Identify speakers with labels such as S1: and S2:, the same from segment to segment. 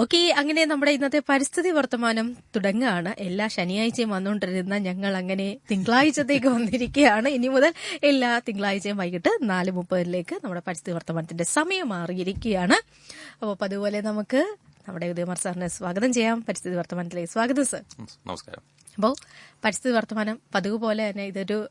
S1: Okay അങ്ങനെ നമ്മുടെ ഇന്നത്തെ പരിസ്ഥിതി വർത്തമാനം തുടങ്ങുകയാണ് എല്ലാ ശനിയാഴ്ചയും വന്നുകൊണ്ടിരുന്ന ഞങ്ങൾ അങ്ങനെ തിങ്കളാഴ്ചത്തേക്ക് വന്നിരിക്കുകയാണ്. ഇനി മുതൽ എല്ലാ തിങ്കളാഴ്ചയും വൈകിട്ട് നാല് മുപ്പതിലേക്ക് നമ്മുടെ പരിസ്ഥിതി വർത്തമാനത്തിന്റെ സമയം മാറിയിരിക്കുകയാണ്. അപ്പോൾ അതുപോലെ നമുക്ക് നമ്മുടെ ഉദയകുമാർ സാറിനെ സ്വാഗതം ചെയ്യാം. പരിസ്ഥിതി വർത്തമാനത്തിലേക്ക് സ്വാഗതം സർ.
S2: നമസ്കാരം.
S1: അപ്പോൾ പരിസ്ഥിതി വർത്തമാനം പതിവ് പോലെ തന്നെ ഇതൊരു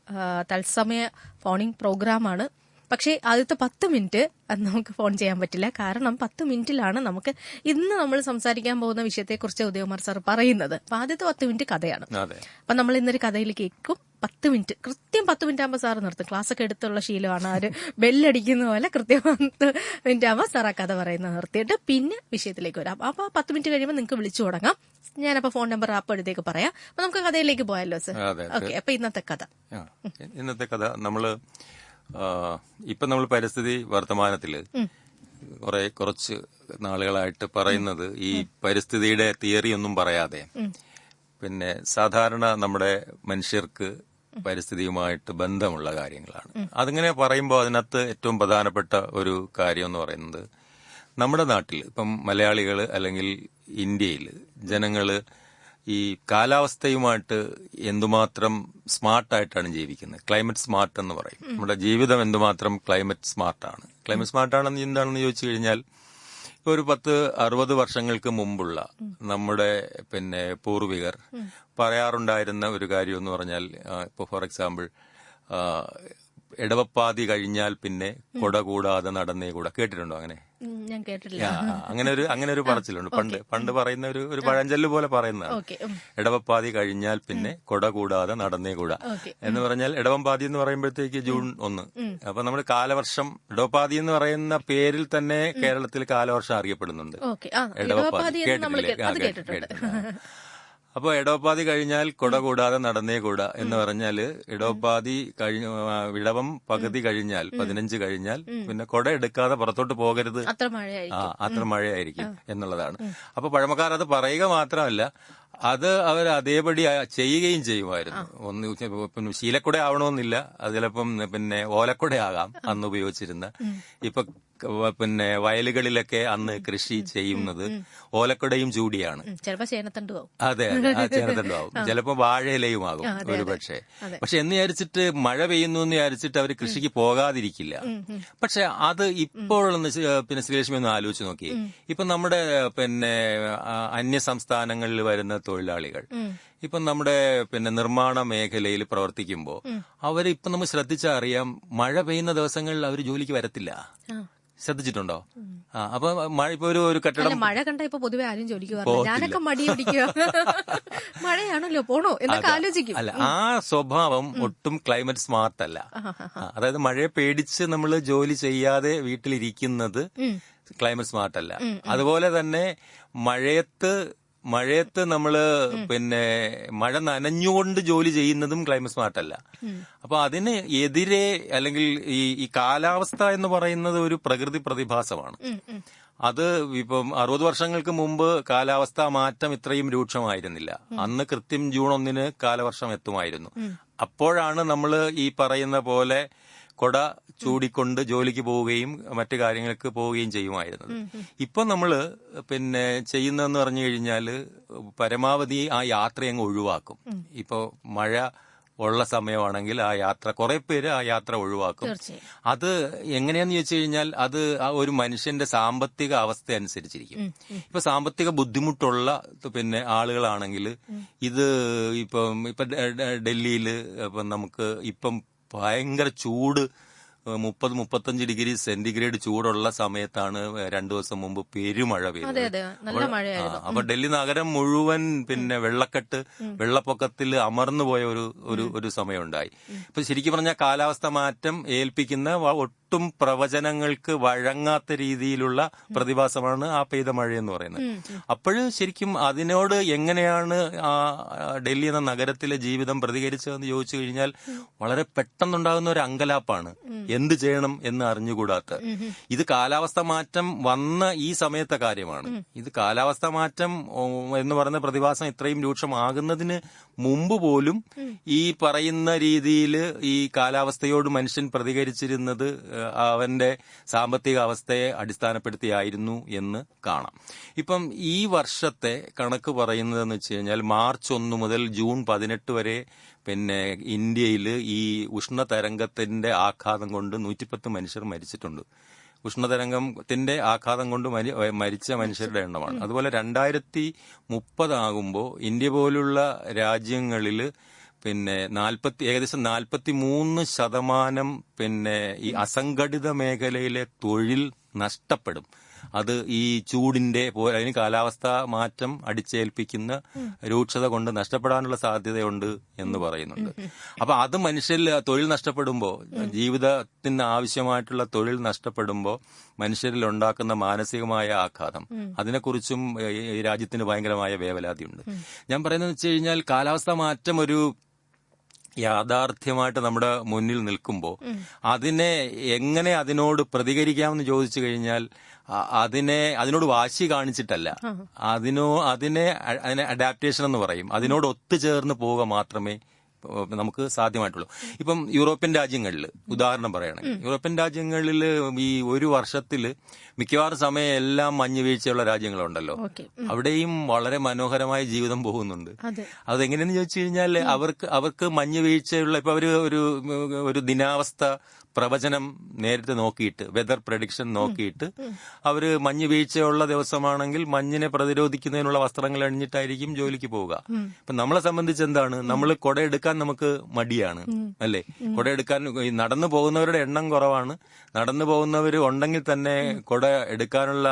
S1: തത്സമയ ഫോണിംഗ് പ്രോഗ്രാമാണ്. പക്ഷേ ആദ്യത്തെ പത്ത് മിനിറ്റ് അത് നമുക്ക് ഫോൺ ചെയ്യാൻ പറ്റില്ല. കാരണം പത്ത് മിനിറ്റിലാണ് നമുക്ക് ഇന്ന് നമ്മൾ സംസാരിക്കാൻ പോകുന്ന വിഷയത്തെക്കുറിച്ച് ഉദയകുമാർ സാർ പറയുന്നത്. അപ്പൊ ആദ്യത്തെ പത്ത് മിനിറ്റ് കഥയാണ്. അപ്പൊ നമ്മൾ ഇന്നൊരു കഥയിൽ കേൾക്കും. പത്ത് മിനിറ്റ്. കൃത്യം പത്ത് മിനിറ്റ് ആകുമ്പോൾ സാർ നിർത്തും. ക്ലാസ് ഒക്കെ എടുത്തുള്ള ശീലമാണ്. ആ ഒരു ബെല്ലടിക്കുന്ന പോലെ കൃത്യം പത്ത് മിനിറ്റ് ആകുമ്പോൾ സാർ ആ കഥ പറയുന്നത് നിർത്തിയിട്ട് പിന്നെ വിഷയത്തിലേക്ക് വരാം. അപ്പൊ ആ പത്ത് മിനിറ്റ് കഴിയുമ്പോൾ നിങ്ങൾക്ക് വിളിച്ചു തുടങ്ങാം. ഞാനപ്പോ ഫോൺ നമ്പർ ആപ്പ് എടുത്തേക്ക് പറയാം. അപ്പൊ നമുക്ക് കഥയിലേക്ക് പോയാലോ സർ? ഓക്കെ. അപ്പൊ ഇന്നത്തെ കഥ.
S2: ഇന്നത്തെ കഥ നമ്മൾ ഇപ്പൊ നമ്മൾ പരിസ്ഥിതി വർത്തമാനത്തിൽ കുറെ കുറച്ച് നാളുകളായിട്ട് പറയുന്നത് ഈ പരിസ്ഥിതിയുടെ തിയറി ഒന്നും പറയാതെ. പിന്നെ സാധാരണ നമ്മുടെ മനുഷ്യർക്ക് പരിസ്ഥിതിയുമായിട്ട് ബന്ധമുള്ള കാര്യങ്ങളാണ്. അതിങ്ങനെ പറയുമ്പോൾ അതിനകത്ത് ഏറ്റവും പ്രധാനപ്പെട്ട ഒരു കാര്യം എന്ന് പറയുന്നത് നമ്മുടെ നാട്ടിൽ ഇപ്പം മലയാളികൾ അല്ലെങ്കിൽ ഇന്ത്യയിൽ ജനങ്ങൾ ഈ കാലാവസ്ഥയുമായിട്ട് എന്തുമാത്രം സ്മാർട്ടായിട്ടാണ് ജീവിക്കുന്നത്? ക്ലൈമറ്റ് സ്മാർട്ട് എന്ന് പറയും. നമ്മുടെ ജീവിതം എന്തുമാത്രം ക്ലൈമറ്റ് സ്മാർട്ടാണ്? ക്ലൈമറ്റ് സ്മാർട്ടാണെന്ന് എന്താണെന്ന് ചോദിച്ചു കഴിഞ്ഞാൽ ഒരു പത്ത് അറുപത് വർഷങ്ങൾക്ക് മുമ്പുള്ള നമ്മുടെ പിന്നെ പൂർവികർ പറയാറുണ്ടായിരുന്ന ഒരു കാര്യം എന്ന് പറഞ്ഞാൽ ഇപ്പോൾ ഇപ്പൊ ഫോർ എക്സാമ്പിൾ ഇടവപ്പാതി കഴിഞ്ഞാൽ പിന്നെ കൊട കൂടാതെ നടന്നേ കൂടാ. കേട്ടിട്ടുണ്ടോ അങ്ങനെ?
S1: ഞാൻ കേട്ടിട്ടില്ല.
S2: അങ്ങനെ ഒരു അങ്ങനെ ഒരു പറച്ചിലുണ്ട്. പണ്ട് പണ്ട് പറയുന്ന ഒരു ഒരു പഴഞ്ചൊല്ല് പോലെ പറയുന്നതാണ്. ഇടവപ്പാതി കഴിഞ്ഞാൽ പിന്നെ കൊട കൂടാതെ നടന്നേ കൂടാ. എന്ന് പറഞ്ഞാൽ ഇടവപ്പാതി എന്ന് പറയുമ്പോഴത്തേക്ക് ജൂൺ ഒന്ന്. അപ്പൊ നമ്മൾ കാലവർഷം ഇടവപ്പാതി എന്ന് പറയുന്ന പേരിൽ തന്നെ കേരളത്തിൽ കാലവർഷം അറിയപ്പെടുന്നുണ്ട്.
S1: ഇടവപ്പാതി.
S2: കേട്ടിട്ടില്ലേ? ആ,
S1: അത്
S2: കേട്ടി-
S1: കേട്ടിട്ടുണ്ട്
S2: കേട്ടിട്ടുണ്ട്. അപ്പൊ ഇടവപ്പാതി കഴിഞ്ഞാൽ കൊട കൂടാതെ നടന്നേ കൂടാ എന്ന് പറഞ്ഞാൽ ഇടവപ്പാതി കഴിഞ്ഞ വിടവം പകുതി കഴിഞ്ഞാൽ പതിനഞ്ച് കഴിഞ്ഞാൽ പിന്നെ കൊട എടുക്കാതെ പുറത്തോട്ട് പോകരുത്. ആ അത്ര മഴയായിരിക്കും എന്നുള്ളതാണ്. അപ്പൊ പഴമക്കാർ അത് പറയുക മാത്രമല്ല അത് അവർ അതേപടി ചെയ്യുകയും ചെയ്യുമായിരുന്നു. ഒന്ന് പിന്നെ ശീലക്കുട ആവണമെന്നില്ല. അത് ചിലപ്പം പിന്നെ ഓലക്കുട ആകാം അന്ന് ഉപയോഗിച്ചിരുന്ന. ഇപ്പൊ പിന്നെ വയലുകളിലൊക്കെ അന്ന് കൃഷി ചെയ്യുന്നത് ഓലക്കുടയും ചൂടിയാണ്. അതെ ചേർത്തുണ്ടാവും ചിലപ്പോ വാഴയിലയും ആകും ഒരു പക്ഷേ പക്ഷെ എന്ന് വിചാരിച്ചിട്ട് മഴ പെയ്യുന്നു എന്ന് വിചാരിച്ചിട്ട് അവർ കൃഷിക്ക് പോകാതിരിക്കില്ല. പക്ഷെ അത് ഇപ്പോഴൊന്ന് പിന്നെ ശ്രീലക്ഷ്മി ഒന്ന് ആലോചിച്ച് നോക്കി ഇപ്പൊ നമ്മുടെ പിന്നെ അന്യ സംസ്ഥാനങ്ങളിൽ വരുന്ന തൊഴിലാളികൾ. ഇപ്പം നമ്മുടെ പിന്നെ നിർമ്മാണ മേഖലയിൽ പ്രവർത്തിക്കുമ്പോൾ അവർ ഇപ്പം നമ്മൾ ശ്രദ്ധിച്ചാൽ അറിയാം മഴ പെയ്യുന്ന ദിവസങ്ങളിൽ അവർ ജോലിക്ക് വരത്തില്ല. ശ്രദ്ധിച്ചിട്ടുണ്ടോ? ആ അപ്പൊ മഴ ഇപ്പൊ ഒരു ഒരു കെട്ടിടം
S1: മഴ കണ്ട ഇപ്പൊ പൊതുവെ ആരും ജോലിക്ക് ഞാനൊക്കെ മടി പിടിക്കുക. മഴയാണല്ലോ പോണോ? എന്നൊക്കെ ആലോചിക്കും.
S2: അല്ല ആ സ്വഭാവം ഒട്ടും ക്ലൈമറ്റ് സ്മാർട്ട് അല്ല. അതായത് മഴയെ പേടിച്ച് നമ്മൾ ജോലി ചെയ്യാതെ വീട്ടിലിരിക്കുന്നത് ക്ലൈമറ്റ് സ്മാർട്ട് അല്ല. അതുപോലെ തന്നെ മഴയത്ത് മഴയത്ത് നമ്മൾ പിന്നെ മഴ നനഞ്ഞുകൊണ്ട് ജോലി ചെയ്യുന്നതും ക്ലൈമറ്റ് സ്മാർട്ട് അല്ല. അപ്പൊ അതിന് എതിരെ അല്ലെങ്കിൽ ഈ ഈ കാലാവസ്ഥ എന്ന് പറയുന്നത് ഒരു പ്രകൃതി പ്രതിഭാസമാണ്. അത് ഇപ്പം അറുപത് വർഷങ്ങൾക്ക് മുമ്പ് കാലാവസ്ഥാ മാറ്റം ഇത്രയും രൂക്ഷമായിരുന്നില്ല. അന്ന് കൃത്യം ജൂൺ ഒന്നിന് കാലവർഷം എത്തുമായിരുന്നു. അപ്പോഴാണ് നമ്മൾ ഈ പറയുന്ന പോലെ കൊട ചൂടിക്കൊണ്ട് ജോലിക്ക് പോവുകയും മറ്റു കാര്യങ്ങൾക്ക് പോവുകയും ചെയ്യുമായിരുന്നത് ഇപ്പൊ നമ്മൾ പിന്നെ ചെയ്യുന്നതെന്ന് പറഞ്ഞു കഴിഞ്ഞാൽ പരമാവധി ആ യാത്ര അങ്ങ് ഒഴിവാക്കും. ഇപ്പൊ മഴ ഉള്ള സമയമാണെങ്കിൽ ആ യാത്ര കുറെ പേര് ആ യാത്ര ഒഴിവാക്കും. അത് എങ്ങനെയാന്ന് ചോദിച്ചു കഴിഞ്ഞാൽ അത് ആ ഒരു മനുഷ്യന്റെ സാമ്പത്തിക അവസ്ഥ അനുസരിച്ചിരിക്കും. ഇപ്പൊ സാമ്പത്തിക ബുദ്ധിമുട്ടുള്ള പിന്നെ ആളുകളാണെങ്കിൽ ഇത് ഇപ്പം ഇപ്പൊ ഡൽഹിയിൽ ഇപ്പം നമുക്ക് ഇപ്പം ഭയങ്കര ചൂട്. മുപ്പത് മുപ്പത്തഞ്ച് ഡിഗ്രി സെന്റിഗ്രേഡ് ചൂടുള്ള സമയത്താണ് രണ്ടു ദിവസം മുമ്പ് പെരുമഴ പെയ്തത്. അപ്പൊ ഡൽഹി നഗരം മുഴുവൻ പിന്നെ വെള്ളക്കെട്ട് വെള്ളപ്പൊക്കത്തിൽ അമർന്നു പോയ ഒരു ഒരു ഒരു സമയമുണ്ടായി. ഇപ്പൊ ശരിക്കും പറഞ്ഞാൽ കാലാവസ്ഥ മാറ്റം ഏൽപ്പിക്കുന്ന ഒട്ടും പ്രവചനങ്ങൾക്ക് വഴങ്ങാത്ത രീതിയിലുള്ള പ്രതിഭാസമാണ് ആ പെയ്ത മഴ എന്ന് പറയുന്നത് അപ്പോഴും ശരിക്കും അതിനോട് എങ്ങനെയാണ് ഡൽഹി എന്ന നഗരത്തിലെ ജീവിതം പ്രതികരിച്ചതെന്ന് ചോദിച്ചു കഴിഞ്ഞാൽ വളരെ പെട്ടെന്നുണ്ടാകുന്ന ഒരു അങ്കലാപ്പാണ്. എന്ത് ചെയ്യണം എന്ന് അറിഞ്ഞുകൂടാത്ത. ഇത് കാലാവസ്ഥ മാറ്റം വന്ന ഈ സമയത്തെ കാര്യമാണ്. ഇത് കാലാവസ്ഥ മാറ്റം എന്ന് പറയുന്ന പ്രതിഭാസം ഇത്രയും രൂക്ഷമാകുന്നതിന് മുമ്പ് പോലും ഈ പറയുന്ന രീതിയിൽ ഈ കാലാവസ്ഥയോട് മനുഷ്യൻ പ്രതികരിച്ചിരുന്നത് അവന്റെ സാമ്പത്തിക അവസ്ഥയെ അടിസ്ഥാനപ്പെടുത്തിയായിരുന്നു എന്ന് കാണാം. ഇപ്പം ഈ വർഷത്തെ കണക്ക് പറയുന്നതെന്ന് വെച്ച് കഴിഞ്ഞാൽ മാർച്ച് ഒന്ന് മുതൽ ജൂൺ പതിനെട്ട് വരെ പിന്നെ ഇന്ത്യയിൽ ഈ ഉഷ്ണതരംഗത്തിന്റെ ആഘാതം കൊണ്ട് നൂറ്റിപ്പത്ത് മനുഷ്യർ മരിച്ചിട്ടുണ്ട്. ഉഷ്ണതരംഗത്തിന്റെ ആഘാതം കൊണ്ട് മരിച്ച മനുഷ്യരുടെ എണ്ണമാണ്. അതുപോലെ രണ്ടായിരത്തി മുപ്പതാകുമ്പോൾ ഇന്ത്യ പോലുള്ള രാജ്യങ്ങളിൽ പിന്നെ നാൽപ്പത്തി ഏകദേശം നാൽപ്പത്തി മൂന്ന് ശതമാനം പിന്നെ ഈ അസംഘടിത മേഖലയിലെ തൊഴിൽ നഷ്ടപ്പെടും. അത് ഈ ചൂടിന്റെ പോലെ അതിന് കാലാവസ്ഥ മാറ്റം അടിച്ചേൽപ്പിക്കുന്ന രൂക്ഷത കൊണ്ട് നഷ്ടപ്പെടാനുള്ള സാധ്യതയുണ്ട് എന്ന് പറയുന്നുണ്ട്. അപ്പൊ അത് മനുഷ്യരിൽ തൊഴിൽ നഷ്ടപ്പെടുമ്പോൾ ജീവിതത്തിന് ആവശ്യമായിട്ടുള്ള തൊഴിൽ നഷ്ടപ്പെടുമ്പോൾ മനുഷ്യരിൽ ഉണ്ടാക്കുന്ന മാനസികമായ ആഘാതം. അതിനെക്കുറിച്ചും ഈ ഈ രാജ്യത്തിന് ഭയങ്കരമായ വേവലാതിയുണ്ട്. ഞാൻ പറയുന്നത് വെച്ച് കഴിഞ്ഞാൽ കാലാവസ്ഥ മാറ്റം ഒരു യാഥാർത്ഥ്യമായിട്ട് നമ്മുടെ മുന്നിൽ നിൽക്കുമ്പോൾ അതിനെ എങ്ങനെ അതിനോട് പ്രതികരിക്കാമെന്ന് ചോദിച്ചു കഴിഞ്ഞാൽ അതിനെ അതിനോട് വാശി കാണിച്ചിട്ടല്ല. അതിനോ അതിനെ അതിനെ അഡാപ്റ്റേഷൻ എന്ന് പറയും. അതിനോട് ഒത്തുചേർന്ന് പോവുക മാത്രമേ നമുക്ക് സാധ്യമായിട്ടുള്ളൂ. ഇപ്പം യൂറോപ്യൻ രാജ്യങ്ങളിൽ ഉദാഹരണം പറയുകയാണെങ്കിൽ യൂറോപ്യൻ രാജ്യങ്ങളിൽ ഈ ഒരു വർഷത്തിൽ മിക്കവാറും സമയം എല്ലാം മഞ്ഞ് വീഴ്ചയുള്ള രാജ്യങ്ങളുണ്ടല്ലോ. അവിടെയും വളരെ മനോഹരമായ ജീവിതം പോകുന്നുണ്ട്.
S1: അതെ.
S2: അതെങ്ങനെയെന്ന് ചോദിച്ചു കഴിഞ്ഞാൽ അവർക്ക് അവർക്ക് മഞ്ഞ് വീഴ്ചയുള്ള ഇപ്പൊ അവർ ഒരു ഒരു ദിനാവസ്ഥ പ്രവചനം നേരിട്ട് നോക്കിയിട്ട് വെതർ പ്രഡിക്ഷൻ നോക്കിയിട്ട് അവർ മഞ്ഞ് വീഴ്ചയുള്ള ദിവസമാണെങ്കിൽ മഞ്ഞിനെ പ്രതിരോധിക്കുന്നതിനുള്ള വസ്ത്രങ്ങൾ അണിഞ്ഞിട്ടായിരിക്കും ജോലിക്ക് പോവുക. ഇപ്പൊ നമ്മളെ സംബന്ധിച്ച് എന്താണ്? നമ്മൾ കൊടയെടുക്കാൻ എടുക്കാൻ നമുക്ക് മടിയാണ് അല്ലേ? കൊടയെടുക്കാൻ നടന്നു പോകുന്നവരുടെ എണ്ണം കുറവാണ്. നടന്നു പോകുന്നവർ ഉണ്ടെങ്കിൽ തന്നെ കൊട എടുക്കാനുള്ള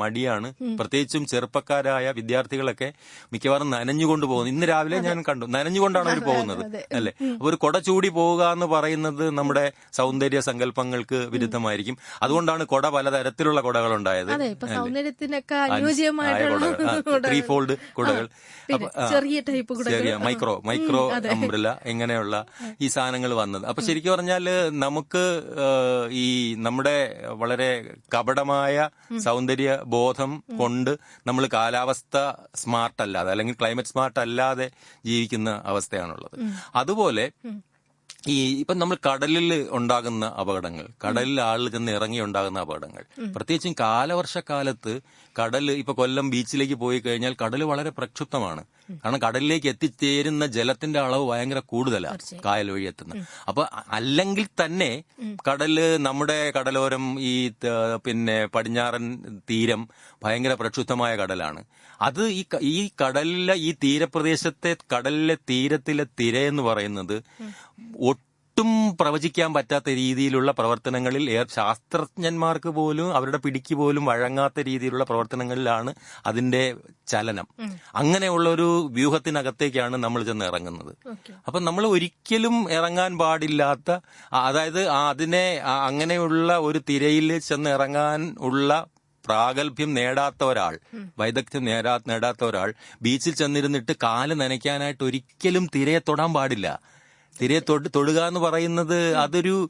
S2: മടിയാണ്. പ്രത്യേകിച്ചും ചെറുപ്പക്കാരായ വിദ്യാർത്ഥികളൊക്കെ മിക്കവാറും നനഞ്ഞുകൊണ്ട് പോകുന്നു. ഇന്ന് രാവിലെ ഞാൻ കണ്ടു. നനഞ്ഞുകൊണ്ടാണ് അവർ പോകുന്നത് അല്ലെ? അപ്പൊ ഒരു കൊട ചൂടി പോവുക എന്ന് പറയുന്നത് നമ്മുടെ സൗന്ദര്യ സങ്കല്പങ്ങൾക്ക് വിരുദ്ധമായിരിക്കും. അതുകൊണ്ടാണ് കൊട പലതരത്തിലുള്ള കൊടകൾ ഉണ്ടായത്?
S1: സൗന്ദര്യത്തിനൊക്കെ അനുയോജ്യമായിട്ടുള്ള
S2: ത്രീ ഫോൾഡ് കുടകൾ.
S1: ചെറിയ ടൈപ്പ്
S2: ചെറിയ മൈക്രോ മൈക്രോ അംബ്രല ഇങ്ങനെയുള്ള ഈ സാധനങ്ങൾ വന്നത്. അപ്പൊ ശരിക്കും പറഞ്ഞാൽ നമുക്ക് ഈ നമ്മുടെ വളരെ കപടമായ സൗന്ദര്യ ബോധം കൊണ്ട് നമ്മൾ കാലാവസ്ഥ സ്മാർട്ട് അല്ലാതെ അല്ലെങ്കിൽ ക്ലൈമറ്റ് സ്മാർട്ട് അല്ലാതെ ജീവിക്കുന്ന അവസ്ഥയാണുള്ളത്. അതുപോലെ ഈ ഇപ്പം നമ്മൾ കടലിൽ ഉണ്ടാകുന്ന അപകടങ്ങൾ കടലിൽ ആളിൽ ചെന്ന് ഇറങ്ങി ഉണ്ടാകുന്ന അപകടങ്ങൾ. പ്രത്യേകിച്ചും കാലവർഷക്കാലത്ത് കടൽ ഇപ്പൊ കൊല്ലം ബീച്ചിലേക്ക് പോയി കഴിഞ്ഞാൽ കടൽ വളരെ പ്രക്ഷുബ്ധമാണ്. കാരണം കടലിലേക്ക് എത്തിച്ചേരുന്ന ജലത്തിന്റെ അളവ് ഭയങ്കര കൂടുതലാണ് കായൽ വഴി എത്തുന്നത് അപ്പൊ അല്ലെങ്കിൽ തന്നെ കടൽ നമ്മുടെ കടലോരം ഈ പിന്നെ പടിഞ്ഞാറൻ തീരം ഭയങ്കര പ്രക്ഷുബ്ധമായ കടലാണ്. അത് ഈ ഈ കടലിലെ ഈ തീരപ്രദേശത്തെ കടലിലെ തീരത്തിലെ തിര എന്ന് പറയുന്നത് ഒട്ടും പ്രവചിക്കാൻ പറ്റാത്ത രീതിയിലുള്ള പ്രവർത്തനങ്ങളിൽ ശാസ്ത്രജ്ഞന്മാർക്ക് പോലും അവരുടെ പിടിക്ക് പോലും വഴങ്ങാത്ത രീതിയിലുള്ള പ്രവർത്തനങ്ങളിലാണ് അതിന്റെ ചലനം. അങ്ങനെയുള്ള ഒരു വ്യൂഹത്തിനകത്തേക്കാണ് നമ്മൾ ചെന്ന് ഇറങ്ങുന്നത്. അപ്പൊ നമ്മൾ ഒരിക്കലും ഇറങ്ങാൻ പാടില്ലാത്ത അതായത് അതിനെ അങ്ങനെയുള്ള ഒരു തിരയിൽ ചെന്ന് ഇറങ്ങാൻ ഉള്ള പ്രാഗൽഭ്യം നേടാത്ത ഒരാൾ വൈദഗ്ധ്യം നേടാ നേടാത്ത ഒരാൾ ബീച്ചിൽ ചെന്നിരുന്നിട്ട് കാൽ നനയ്ക്കാനായിട്ട് ഒരിക്കലും തിരയെ തൊടാൻ പാടില്ല. തൊട് തൊടുക എന്ന് പറയുന്നത് അതൊരു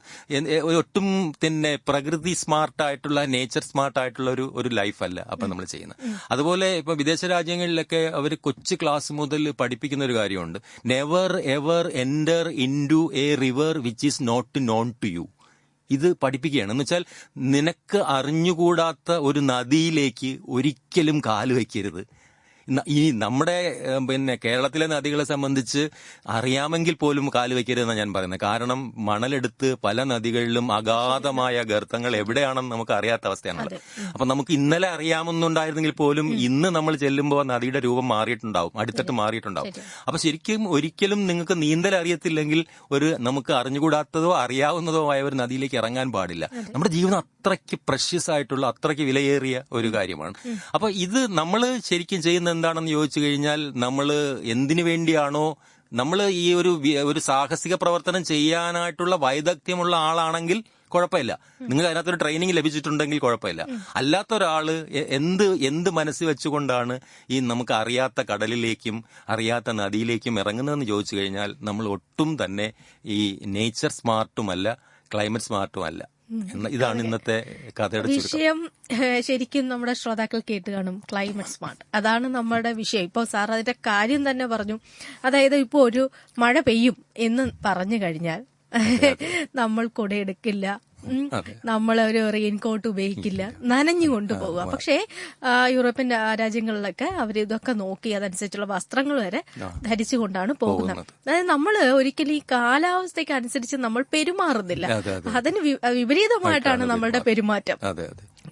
S2: ഒട്ടും പിന്നെ പ്രകൃതി സ്മാർട്ടായിട്ടുള്ള നേച്ചർ സ്മാർട്ടായിട്ടുള്ള ഒരു ഒരു ലൈഫല്ല അപ്പൊ നമ്മൾ ചെയ്യുന്നത്. അതുപോലെ ഇപ്പൊ വിദേശ രാജ്യങ്ങളിലൊക്കെ അവർ കൊച്ചു ക്ലാസ് മുതൽ പഠിപ്പിക്കുന്ന ഒരു കാര്യമുണ്ട്. Never ever enter in a river which is not known to you ഇത് പഠിപ്പിക്കുകയാണ്. എന്ന് വെച്ചാൽ നിനക്ക് അറിഞ്ഞുകൂടാത്ത ഒരു നദിയിലേക്ക് ഒരിക്കലും കാൽ വയ്ക്കരുത്. ഈ നമ്മുടെ പിന്നെ കേരളത്തിലെ നദികളെ സംബന്ധിച്ച് അറിയാമെങ്കിൽ പോലും കാൽ വയ്ക്കരുതെന്നാണ് ഞാൻ പറയുന്നത്. കാരണം മണലെടുത്ത് പല നദികളിലും അഗാധമായ ഗർത്തങ്ങൾ എവിടെയാണെന്ന് നമുക്ക് അറിയാത്ത അവസ്ഥയാണുള്ളത്. അപ്പൊ നമുക്ക് ഇന്നലെ അറിയാമെന്നുണ്ടായിരുന്നെങ്കിൽ പോലും ഇന്ന് നമ്മൾ ചെല്ലുമ്പോൾ നദിയുടെ രൂപം മാറിയിട്ടുണ്ടാവും. അടുത്തിട്ട് മാറിയിട്ടുണ്ടാവും. അപ്പൊ ശരിക്കും ഒരിക്കലും നിങ്ങൾക്ക് നീന്തൽ അറിയത്തില്ലെങ്കിൽ ഒരു നമുക്ക് അറിഞ്ഞുകൂടാത്തതോ അറിയാവുന്നതോ ആയ ഒരു നദിയിലേക്ക് ഇറങ്ങാൻ പാടില്ല. നമ്മുടെ ജീവിതം അത്രയ്ക്ക് പ്രഷ്യസ് ആയിട്ടുള്ള അത്രയ്ക്ക് വിലയേറിയ ഒരു കാര്യമാണ്. അപ്പൊ ഇത് നമ്മൾ ശരിക്കും ചെയ്യുന്ന എന്താണെന്ന് ചോദിച്ചു കഴിഞ്ഞാൽ നമ്മൾ എന്തിനു വേണ്ടിയാണോ നമ്മൾ ഈ ഒരു ഒരു സാഹസിക പ്രവർത്തനം ചെയ്യാനായിട്ടുള്ള വൈദഗ്ധ്യമുള്ള ആളാണെങ്കിൽ കുഴപ്പമില്ല. നിങ്ങൾ അതിനകത്തൊരു ട്രെയിനിങ് ലഭിച്ചിട്ടുണ്ടെങ്കിൽ കുഴപ്പമില്ല. അല്ലാത്ത ഒരാൾ എന്ത് എന്ത് മനസ്സിൽ വെച്ചുകൊണ്ടാണ് ഈ നമുക്ക് അറിയാത്ത കടലിലേക്കും അറിയാത്ത നദിയിലേക്കും ഇറങ്ങുന്നതെന്ന് ചോദിച്ചു കഴിഞ്ഞാൽ നമ്മൾ ഒട്ടും തന്നെ ഈ നേച്ചർ സ്മാർട്ടുമല്ല ക്ലൈമറ്റ് സ്മാർട്ടും അല്ല എന്ന ഇതാണ് ഇന്നത്തെ കഥയുടെ
S1: വിഷയം ശരിക്കും നമ്മുടെ ശ്രോതാക്കൾ കേട്ട് കാണും. ക്ലൈമറ്റ് സ്മാർട്ട് അതാണ് നമ്മുടെ വിഷയം. ഇപ്പോൾ സാർ അതിന്റെ കാര്യം തന്നെ പറഞ്ഞു. അതായത് ഇപ്പോൾ ഒരു മഴ പെയ്യും എന്ന് പറഞ്ഞു കഴിഞ്ഞാൽ നമ്മൾ കുടയെടുക്കില്ല. നമ്മൾ ഒരു റെയിൻകോട്ട് ഉപയോഗിക്കില്ല. നനഞ്ഞു കൊണ്ടുപോകുക പക്ഷേ യൂറോപ്യൻ രാജ്യങ്ങളിലൊക്കെ അവർ ഇതൊക്കെ നോക്കി അതനുസരിച്ചുള്ള വസ്ത്രങ്ങൾ വരെ ധരിച്ചുകൊണ്ടാണ് പോകുന്നത്. അതായത് നമ്മൾ ഒരിക്കലും ഈ കാലാവസ്ഥയ്ക്ക് അനുസരിച്ച് നമ്മൾ പെരുമാറുന്നില്ല. അതിന് വിപരീതമായിട്ടാണ് നമ്മളുടെ പെരുമാറ്റം.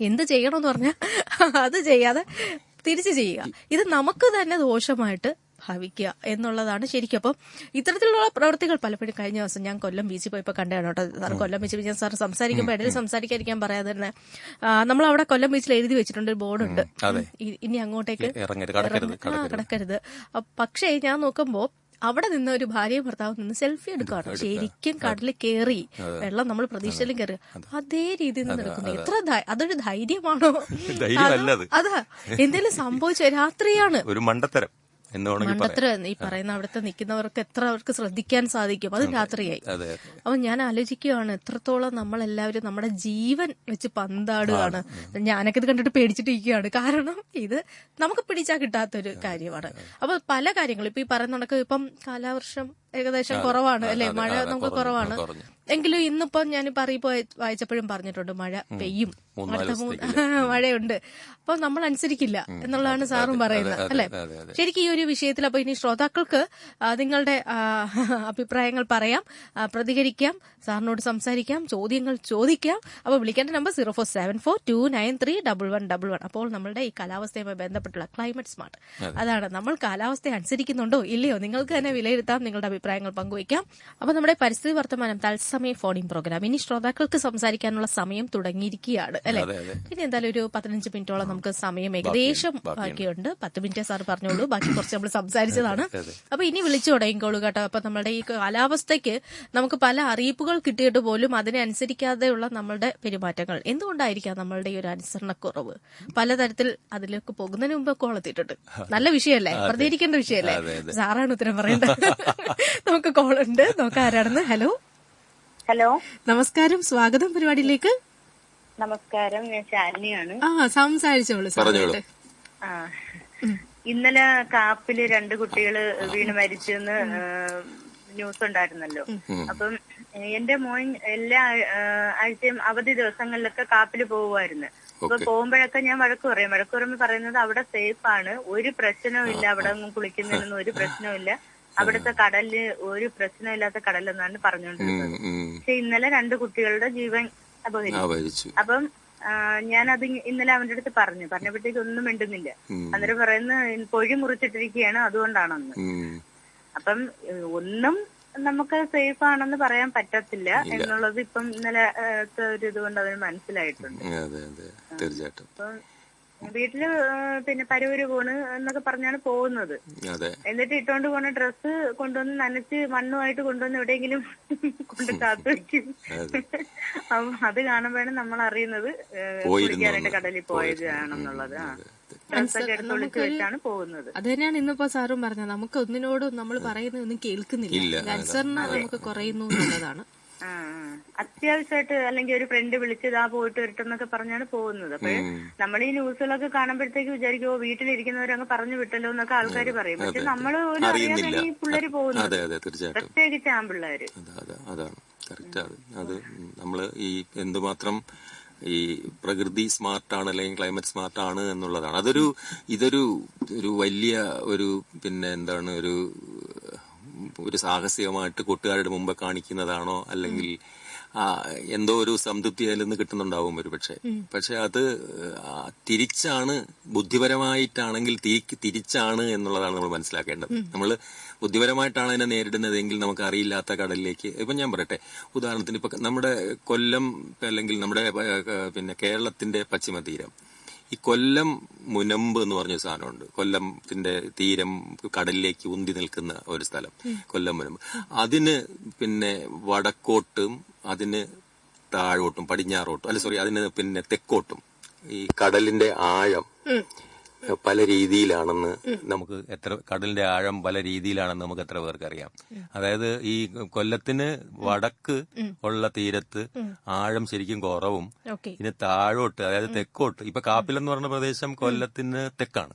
S1: എന്ത് ചെയ്യണമെന്ന് പറഞ്ഞാൽ അത് ചെയ്യാതെ തിരിച്ചു ചെയ്യുക. ഇത് നമുക്ക് തന്നെ ദോഷമായിട്ട് ഭാവിക്കുക എന്നുള്ളതാണ് ശരിക്കും. അപ്പം ഇത്തരത്തിലുള്ള പ്രവൃത്തികൾ പലപ്പോഴും കഴിഞ്ഞ ദിവസം ഞാൻ കൊല്ലം ബീച്ചിൽ പോയപ്പോൾ കണ്ടതാണ് കേട്ടോ. സാർ കൊല്ലം ബീച്ചിൽ ഞാൻ സാർ സംസാരിക്കുമ്പോൾ ഇടയിൽ സംസാരിക്കാതിരിക്കാൻ പറയാതെ തന്നെ നമ്മൾ അവിടെ കൊല്ലം ബീച്ചിൽ എഴുതി വെച്ചിട്ടുണ്ട് ഒരു ബോർഡുണ്ട്. ഇനി അങ്ങോട്ടേക്ക്
S2: കടക്കരുത്
S1: പക്ഷേ ഞാൻ നോക്കുമ്പോൾ അവിടെ നിന്ന് ഒരു ഭാര്യയും ഭർത്താവും നിന്ന് സെൽഫി എടുക്കുകയാണ് ശരിക്കും കടലിൽ കയറി വെള്ളം നമ്മൾ പ്രതീക്ഷയിലും കയറി അതേ. രീതിയിൽ നിന്ന് എടുക്കുന്നു എത്ര അതൊരു ധൈര്യമാണോ?
S2: അതാ
S1: എന്തെങ്കിലും സംഭവിച്ച രാത്രിയാണ്.
S2: ഒരു മണ്ടത്തരം. എന്ന് വേണമെങ്കിൽ
S1: ഈ പറയുന്ന അവിടുത്തെ നിൽക്കുന്നവർക്ക് എത്ര അവർക്ക് ശ്രദ്ധിക്കാൻ സാധിക്കും. അത് രാത്രിയായി. അപ്പൊ ഞാൻ ആലോചിക്കുകയാണ് എത്രത്തോളം നമ്മളെല്ലാവരും നമ്മുടെ ജീവൻ വെച്ച് പന്താടുകയാണ് ഞാനൊക്കെ ഇത് കണ്ടിട്ട് പേടിച്ചിട്ടിരിക്കുകയാണ് കാരണം ഇത് നമുക്ക് പിടിച്ചാൽ കിട്ടാത്തൊരു കാര്യമാണ്. അപ്പൊ പല കാര്യങ്ങളും. ഇപ്പൊ ഈ പറയുന്ന കണക്ക് ഇപ്പം കാലാവർഷം ഏകദേശം കുറവാണ് അല്ലെ? മഴ നമുക്ക് കുറവാണ്. എങ്കിലും ഇന്നിപ്പം ഞാനിപ്പോ അറിയിപ്പോ വായിച്ചപ്പോഴും പറഞ്ഞിട്ടുണ്ട് മഴ പെയ്യും. അടുത്ത മഴയുണ്ട്. അപ്പൊ നമ്മൾ അനുസരിക്കില്ല എന്നുള്ളതാണ് സാറും പറയുന്നത് അല്ലെ. ശരിക്കും ഈ ഒരു വിഷയത്തിൽ അപ്പൊ ഇനി ശ്രോതാക്കൾക്ക് നിങ്ങളുടെ അഭിപ്രായങ്ങൾ പറയാം പ്രതികരിക്കാം സാറിനോട് സംസാരിക്കാം ചോദ്യങ്ങൾ ചോദിക്കാം. അപ്പൊ വിളിക്കേണ്ട number zero four seven four two nine three double one double one. അപ്പോൾ നമ്മളുടെ ഈ കാലാവസ്ഥയുമായി ബന്ധപ്പെട്ടുള്ള ക്ലൈമറ്റ് സ്മാർട്ട്. അതാണ് നമ്മൾ കാലാവസ്ഥയെ അനുസരിക്കുന്നുണ്ടോ ഇല്ലയോ? നിങ്ങൾക്ക് തന്നെ വിലയിരുത്താം നിങ്ങളുടെ അഭിപ്രായങ്ങൾ പങ്കുവയ്ക്കാം. അപ്പൊ നമ്മുടെ പരിസ്ഥിതി വർത്തമാനം തത്സമയ ഫോണിംഗ് പ്രോഗ്രാം. ഇനി ശ്രോതാക്കൾക്ക് സംസാരിക്കാനുള്ള സമയം തുടങ്ങിയിരിക്കുകയാണ് അല്ലെ. ഇനി എന്തായാലും ഒരു പതിനഞ്ച് മിനിറ്റോളം നമുക്ക് സമയം ഏകദേശം ബാക്കിയുണ്ട്. പത്ത് മിനിറ്റ് സാർ പറഞ്ഞോളൂ ബാക്കി കുറച്ച് നമ്മൾ സംസാരിച്ചതാണ്. അപ്പൊ ഇനി വിളിച്ചു തുടങ്ങിക്കോളൂ കേട്ടോ. അപ്പൊ നമ്മുടെ ഈ കാലാവസ്ഥയ്ക്ക് നമുക്ക് പല അറിയിപ്പുകൾ കിട്ടിയിട്ട് പോലും അതിനനുസരിക്കാതെയുള്ള നമ്മളുടെ പെരുമാറ്റങ്ങൾ. എന്തുകൊണ്ടായിരിക്കാം നമ്മളുടെ ഈ ഒരു അനുസരണക്കുറവ്? പലതരത്തിൽ അതിലേക്ക് പോകുന്നതിന് മുമ്പ് കോളെത്തിയിട്ടുണ്ട് നല്ല വിഷയമല്ലേ? പ്രതികരിക്കേണ്ട വിഷയമല്ലേ. സാറാണ് ഉത്തരം പറയേണ്ടത്. നമുക്ക് കോൾ ഉണ്ട്. നോക്കാം ആരാണെന്ന് ഹലോ
S3: ഹലോ
S1: നമസ്കാരം. സ്വാഗതം പരിപാടിയിലേക്ക്.
S3: നമസ്കാരം. ഞാൻ ശാലിനിയാണ്.
S1: ആ സംസാരിച്ചോളൂ.
S2: പറഞ്ഞോളൂ.
S3: ആ. ഇന്നലെ കാപ്പിൽ രണ്ട് കുട്ടികൾ വീണ് മരിച്ചെന്ന് ന്യൂസ് ഉണ്ടായിരുന്നല്ലോ അപ്പം എന്റെ മോൻ എല്ലാ ആഴ്ചയും അവധി ദിവസങ്ങളിലൊക്കെ കാപ്പിൽ പോകുമായിരുന്നു അപ്പൊ പോകുമ്പോഴൊക്കെ ഞാൻ വഴക്ക് പറയും. വഴക്ക് പറയുമ്പോൾ പറയുന്നത് അവിടെ സേഫ് ആണ്. ഒരു പ്രശ്നവും ഇല്ല അവിടെ ഒന്നും കുളിക്കുന്നതിനൊന്നും ഒരു പ്രശ്നവും ഇല്ല. അവിടുത്തെ കടലിൽ ഒരു പ്രശ്നമില്ലാത്ത കടലെന്നാണ് പറഞ്ഞുകൊണ്ടിരുന്നത്. പക്ഷെ ഇന്നലെ രണ്ട് കുട്ടികളുടെ ജീവൻ അപഹരിച്ചു. അപ്പം ഞാൻ അത് ഇന്നലെ അവന്റെ അടുത്ത് പറഞ്ഞു. പറഞ്ഞപ്പോഴത്തേക്ക് ഒന്നും മിണ്ടുന്നില്ല. അന്നേരം പറയുന്ന പൊഴി മുറിച്ചിട്ടിരിക്കുകയാണ് അതുകൊണ്ടാണെന്ന്. അപ്പം ഒന്നും നമുക്ക് സേഫ് ആണെന്ന് പറയാൻ പറ്റത്തില്ല എന്നുള്ളത് ഇപ്പം ഇന്നലെ ഒരു ഇതുകൊണ്ട് അവന് മനസ്സിലായിട്ടുണ്ട്.
S2: തീർച്ചയായിട്ടും.
S3: അപ്പം വീട്ടിൽ പിന്നെ പരവൂര് പോണ് എന്നൊക്കെ പറഞ്ഞാണ് പോകുന്നത്.
S2: അതെ.
S3: എന്നിട്ട് ഇട്ടോണ്ട് പോണ ഡ്രസ്സ് കൊണ്ടുവന്ന് നനച്ച് മണ്ണുമായിട്ട് കൊണ്ടുവന്ന് എവിടെയെങ്കിലും കൊണ്ട് കാത്തു വെക്കും അപ്പം അത് കാണുമ്പോഴാണ് നമ്മൾ അറിയുന്നത് കുളിക്കാനായിട്ട് കടലിൽ പോയതാണെന്നുള്ളത് ആ. എടുത്ത് ഒളിച്ച് വെച്ചാണ് പോകുന്നത്.
S1: അത് തന്നെയാണ് ഇന്നിപ്പോ സാറും പറഞ്ഞത്. നമുക്ക് ഒന്നിനോടും നമ്മൾ പറയുന്നതൊന്നും
S2: ഒന്നും
S1: കേൾക്കുന്നില്ല അനുസരണ നമുക്ക് കുറയുന്നു എന്നുള്ളതാണ്.
S3: അത്യാവശ്യമായിട്ട് അല്ലെങ്കിൽ ഒരു ഫ്രണ്ട് വിളിച്ച് ദാ പോയിട്ട് വരട്ടെ എന്നൊക്കെ പറഞ്ഞാണ് പോകുന്നത്. അപ്പൊ നമ്മൾ ഈ ന്യൂസുകളൊക്കെ കാണുമ്പോഴത്തേക്ക് വിചാരിക്കും ഓ വീട്ടിലിരിക്കുന്നവരങ്ങ് പറഞ്ഞു വിട്ടല്ലോ എന്നൊക്കെ ആൾക്കാർ പറയും. പക്ഷെ നമ്മൾ പോലും അറിയാതെ ഈ പിള്ളേര് പോകുന്നത്. പ്രത്യേകിച്ച് ആൺപിള്ളേര്.
S2: അതെ അതെ അതാണ്. അത് നമ്മൾ ഈ എന്തുമാത്രം ഈ പ്രകൃതി സ്മാർട്ടാണ് അല്ലെങ്കിൽ ക്ലൈമറ്റ് സ്മാർട്ട് ആണ് എന്നുള്ളതാണ്. അതൊരു ഇതൊരു ഒരു വലിയ ഒരു പിന്നെ എന്താണ് ഒരു ഒരു സാഹസികമായിട്ട് കൂട്ടുകാരുടെ മുമ്പ് കാണിക്കുന്നതാണോ? അല്ലെങ്കിൽ എന്തോ ഒരു സംതൃപ്തി അതിൽ നിന്ന് കിട്ടുന്നുണ്ടാവും ഒരു പക്ഷെ പക്ഷെ അത് തിരിച്ചാണ് ബുദ്ധിപരമായിട്ടാണെങ്കിൽ തിരി- തിരിച്ചാണ് എന്നുള്ളതാണ് നമ്മൾ മനസ്സിലാക്കേണ്ടത്. നമ്മൾ ബുദ്ധിപരമായിട്ടാണ് അതിനെ നേരിടുന്നതെങ്കിൽ നമുക്ക് അറിയില്ലാത്ത കടലിലേക്ക് ഇപ്പം ഞാൻ പറയട്ടെ ഉദാഹരണത്തിന് ഇപ്പം നമ്മുടെ കൊല്ലം അല്ലെങ്കിൽ നമ്മുടെ പിന്നെ കേരളത്തിന്റെ പശ്ചിമ തീരം. ഈ കൊല്ലം മുനമ്പ് എന്ന് പറഞ്ഞ സാധനമുണ്ട്. കൊല്ലത്തിന്റെ തീരം കടലിലേക്ക് ഉന്തി നിൽക്കുന്ന ഒരു സ്ഥലം. കൊല്ലം മുനമ്പ്. അതിന് പിന്നെ വടക്കോട്ടും അതിന് താഴോട്ടും പടിഞ്ഞാറോട്ടും അല്ല സോറി അതിന് പിന്നെ തെക്കോട്ടും ഈ കടലിന്റെ ആഴം പല രീതിയിലാണെന്ന് നമുക്ക് എത്ര കടലിന്റെ ആഴം പല രീതിയിലാണെന്ന് നമുക്ക് എത്ര പേർക്ക് അറിയാം. അതായത് ഈ കൊല്ലത്തിന് വടക്ക് ഉള്ള തീരത്ത് ആഴം ശരിക്കും കുറവും. ഇനി താഴോട്ട് അതായത് തെക്കോട്ട്. ഇപ്പൊ കാപ്പിലം എന്ന് പറഞ്ഞ പ്രദേശം കൊല്ലത്തിന് തെക്കാണ്.